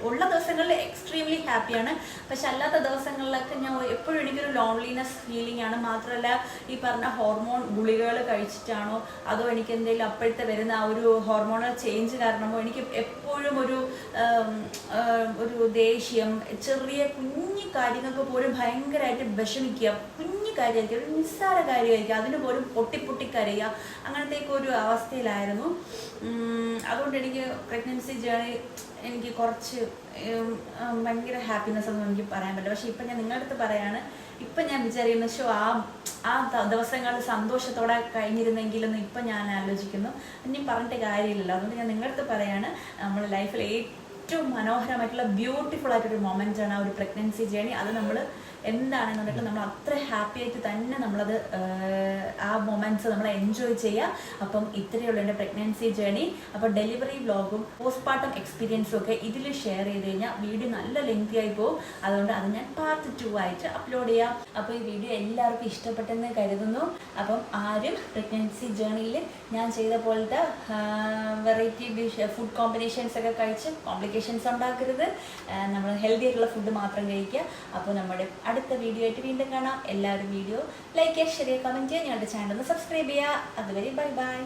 ഉള്ള ദിവസങ്ങളിൽ എക്സ്ട്രീംലി ഹാപ്പിയാണ് പക്ഷെ അല്ലാത്ത ദിവസങ്ങളിലൊക്കെ ഞാൻ എപ്പോഴും എനിക്കൊരു ലോൺലിനെസ് ഫീലിംഗ് ആണ്. മാത്രമല്ല ഈ പറഞ്ഞ ഹോർമോൺ ഗുളികകൾ കഴിച്ചിട്ടാണോ അതോ എനിക്ക് എന്തെങ്കിലും അപ്പോഴത്തെ വരുന്ന ആ ഒരു ഹോർമോണൽ ചേഞ്ച് കാരണമോ എനിക്ക് എപ്പോഴും ഒരു ഒരു ദേഷ്യം ചെറിയ കുഞ്ഞു കാര്യങ്ങൾക്ക് പോലും ഭയങ്കരമായിട്ട് വിഷമിക്കുക. കുഞ്ഞു കാര്യമായിരിക്കും ഒരു നിസ്സാര കാര്യമായിരിക്കും. അതിന് പോലും പൊട്ടി പൊട്ടി കരയുക അങ്ങനത്തേക്ക് ഒരു അവസ്ഥയിലായിരുന്നു. അതുകൊണ്ട് എനിക്ക് പ്രഗ്നൻസി ജേണി എനിക്ക് കുറച്ച് ഭയങ്കര ഹാപ്പിനെസ് ഒന്നും എനിക്ക് പറയാൻ പറ്റില്ല. പക്ഷെ ഇപ്പം ഞാൻ നിങ്ങളുടെ അടുത്ത് പറയാണ് ഇപ്പം ഞാൻ വിചാരിക്കുന്നു ഷോ ആ ആ ദിവസങ്ങൾ സന്തോഷത്തോടെ കഴിഞ്ഞിരുന്നെങ്കിലെന്ന് ഇപ്പം ഞാൻ ആലോചിക്കുന്നു. ഇനി പറഞ്ഞിട്ട് കാര്യമില്ലല്ലോ. അതുകൊണ്ട് ഞാൻ നിങ്ങളുടെ അടുത്ത് പറയാണ് നമ്മുടെ ലൈഫിൽ ഏറ്റവും മനോഹരമായിട്ടുള്ള ബ്യൂട്ടിഫുൾ ആയിട്ടൊരു മൊമെന്റ് ആണ് ആ ഒരു പ്രഗ്നൻസി ജേണി അത് നമ്മൾ എന്താണെന്നുണ്ടെങ്കിൽ നമ്മൾ അത്ര ഹാപ്പി ആയിട്ട് തന്നെ നമ്മളത് ആ മൊമെന്റ്സ് നമ്മൾ എൻജോയ് ചെയ്യുക അപ്പം ഇത്രയുള്ള എന്റെ പ്രഗ്നൻസി ജേണി അപ്പം ഡെലിവറി വ്ലോഗും പോസ്റ്റ്മോർട്ടം എക്സ്പീരിയൻസും ഒക്കെ ഇതിൽ ഷെയർ ചെയ്ത് കഴിഞ്ഞാൽ വീഡിയോ നല്ല ലെങ്തി ആയി പോകും. അതുകൊണ്ട് അത് ഞാൻ പാർട്ട് ടു ആയിട്ട് അപ്ലോഡ് ചെയ്യാം. അപ്പോൾ ഈ വീഡിയോ എല്ലാവർക്കും ഇഷ്ടപ്പെട്ടെന്ന് കരുതുന്നു. അപ്പം ആരും പ്രഗ്നൻസി ജേണിയിൽ ഞാൻ ചെയ്ത പോലത്തെ വെറൈറ്റി ഡിഷ് ഫുഡ് കോമ്പിനേഷൻസ് ഒക്കെ കഴിച്ച് കോംപ്ലിക്കേഷൻസ് ഉണ്ടാക്കരുത്. നമ്മൾ ഹെൽത്തി ആയിട്ടുള്ള ഫുഡ് മാത്രം കഴിക്കുക. അപ്പോൾ നമ്മുടെ അടുത്ത വീഡിയോ ആയിട്ട് വീണ്ടും കാണാം. എല്ലാവരും വീഡിയോ ലൈക്ക് ചെയ്യുക ഷെയർ ചെയ്യുക കമന്റ് ചെയ്യുക. ഞങ്ങളുടെ ചാനൽ ഒന്ന് സബ്സ്ക്രൈബ് ചെയ്യുക. അതുവരെ ബൈ ബൈ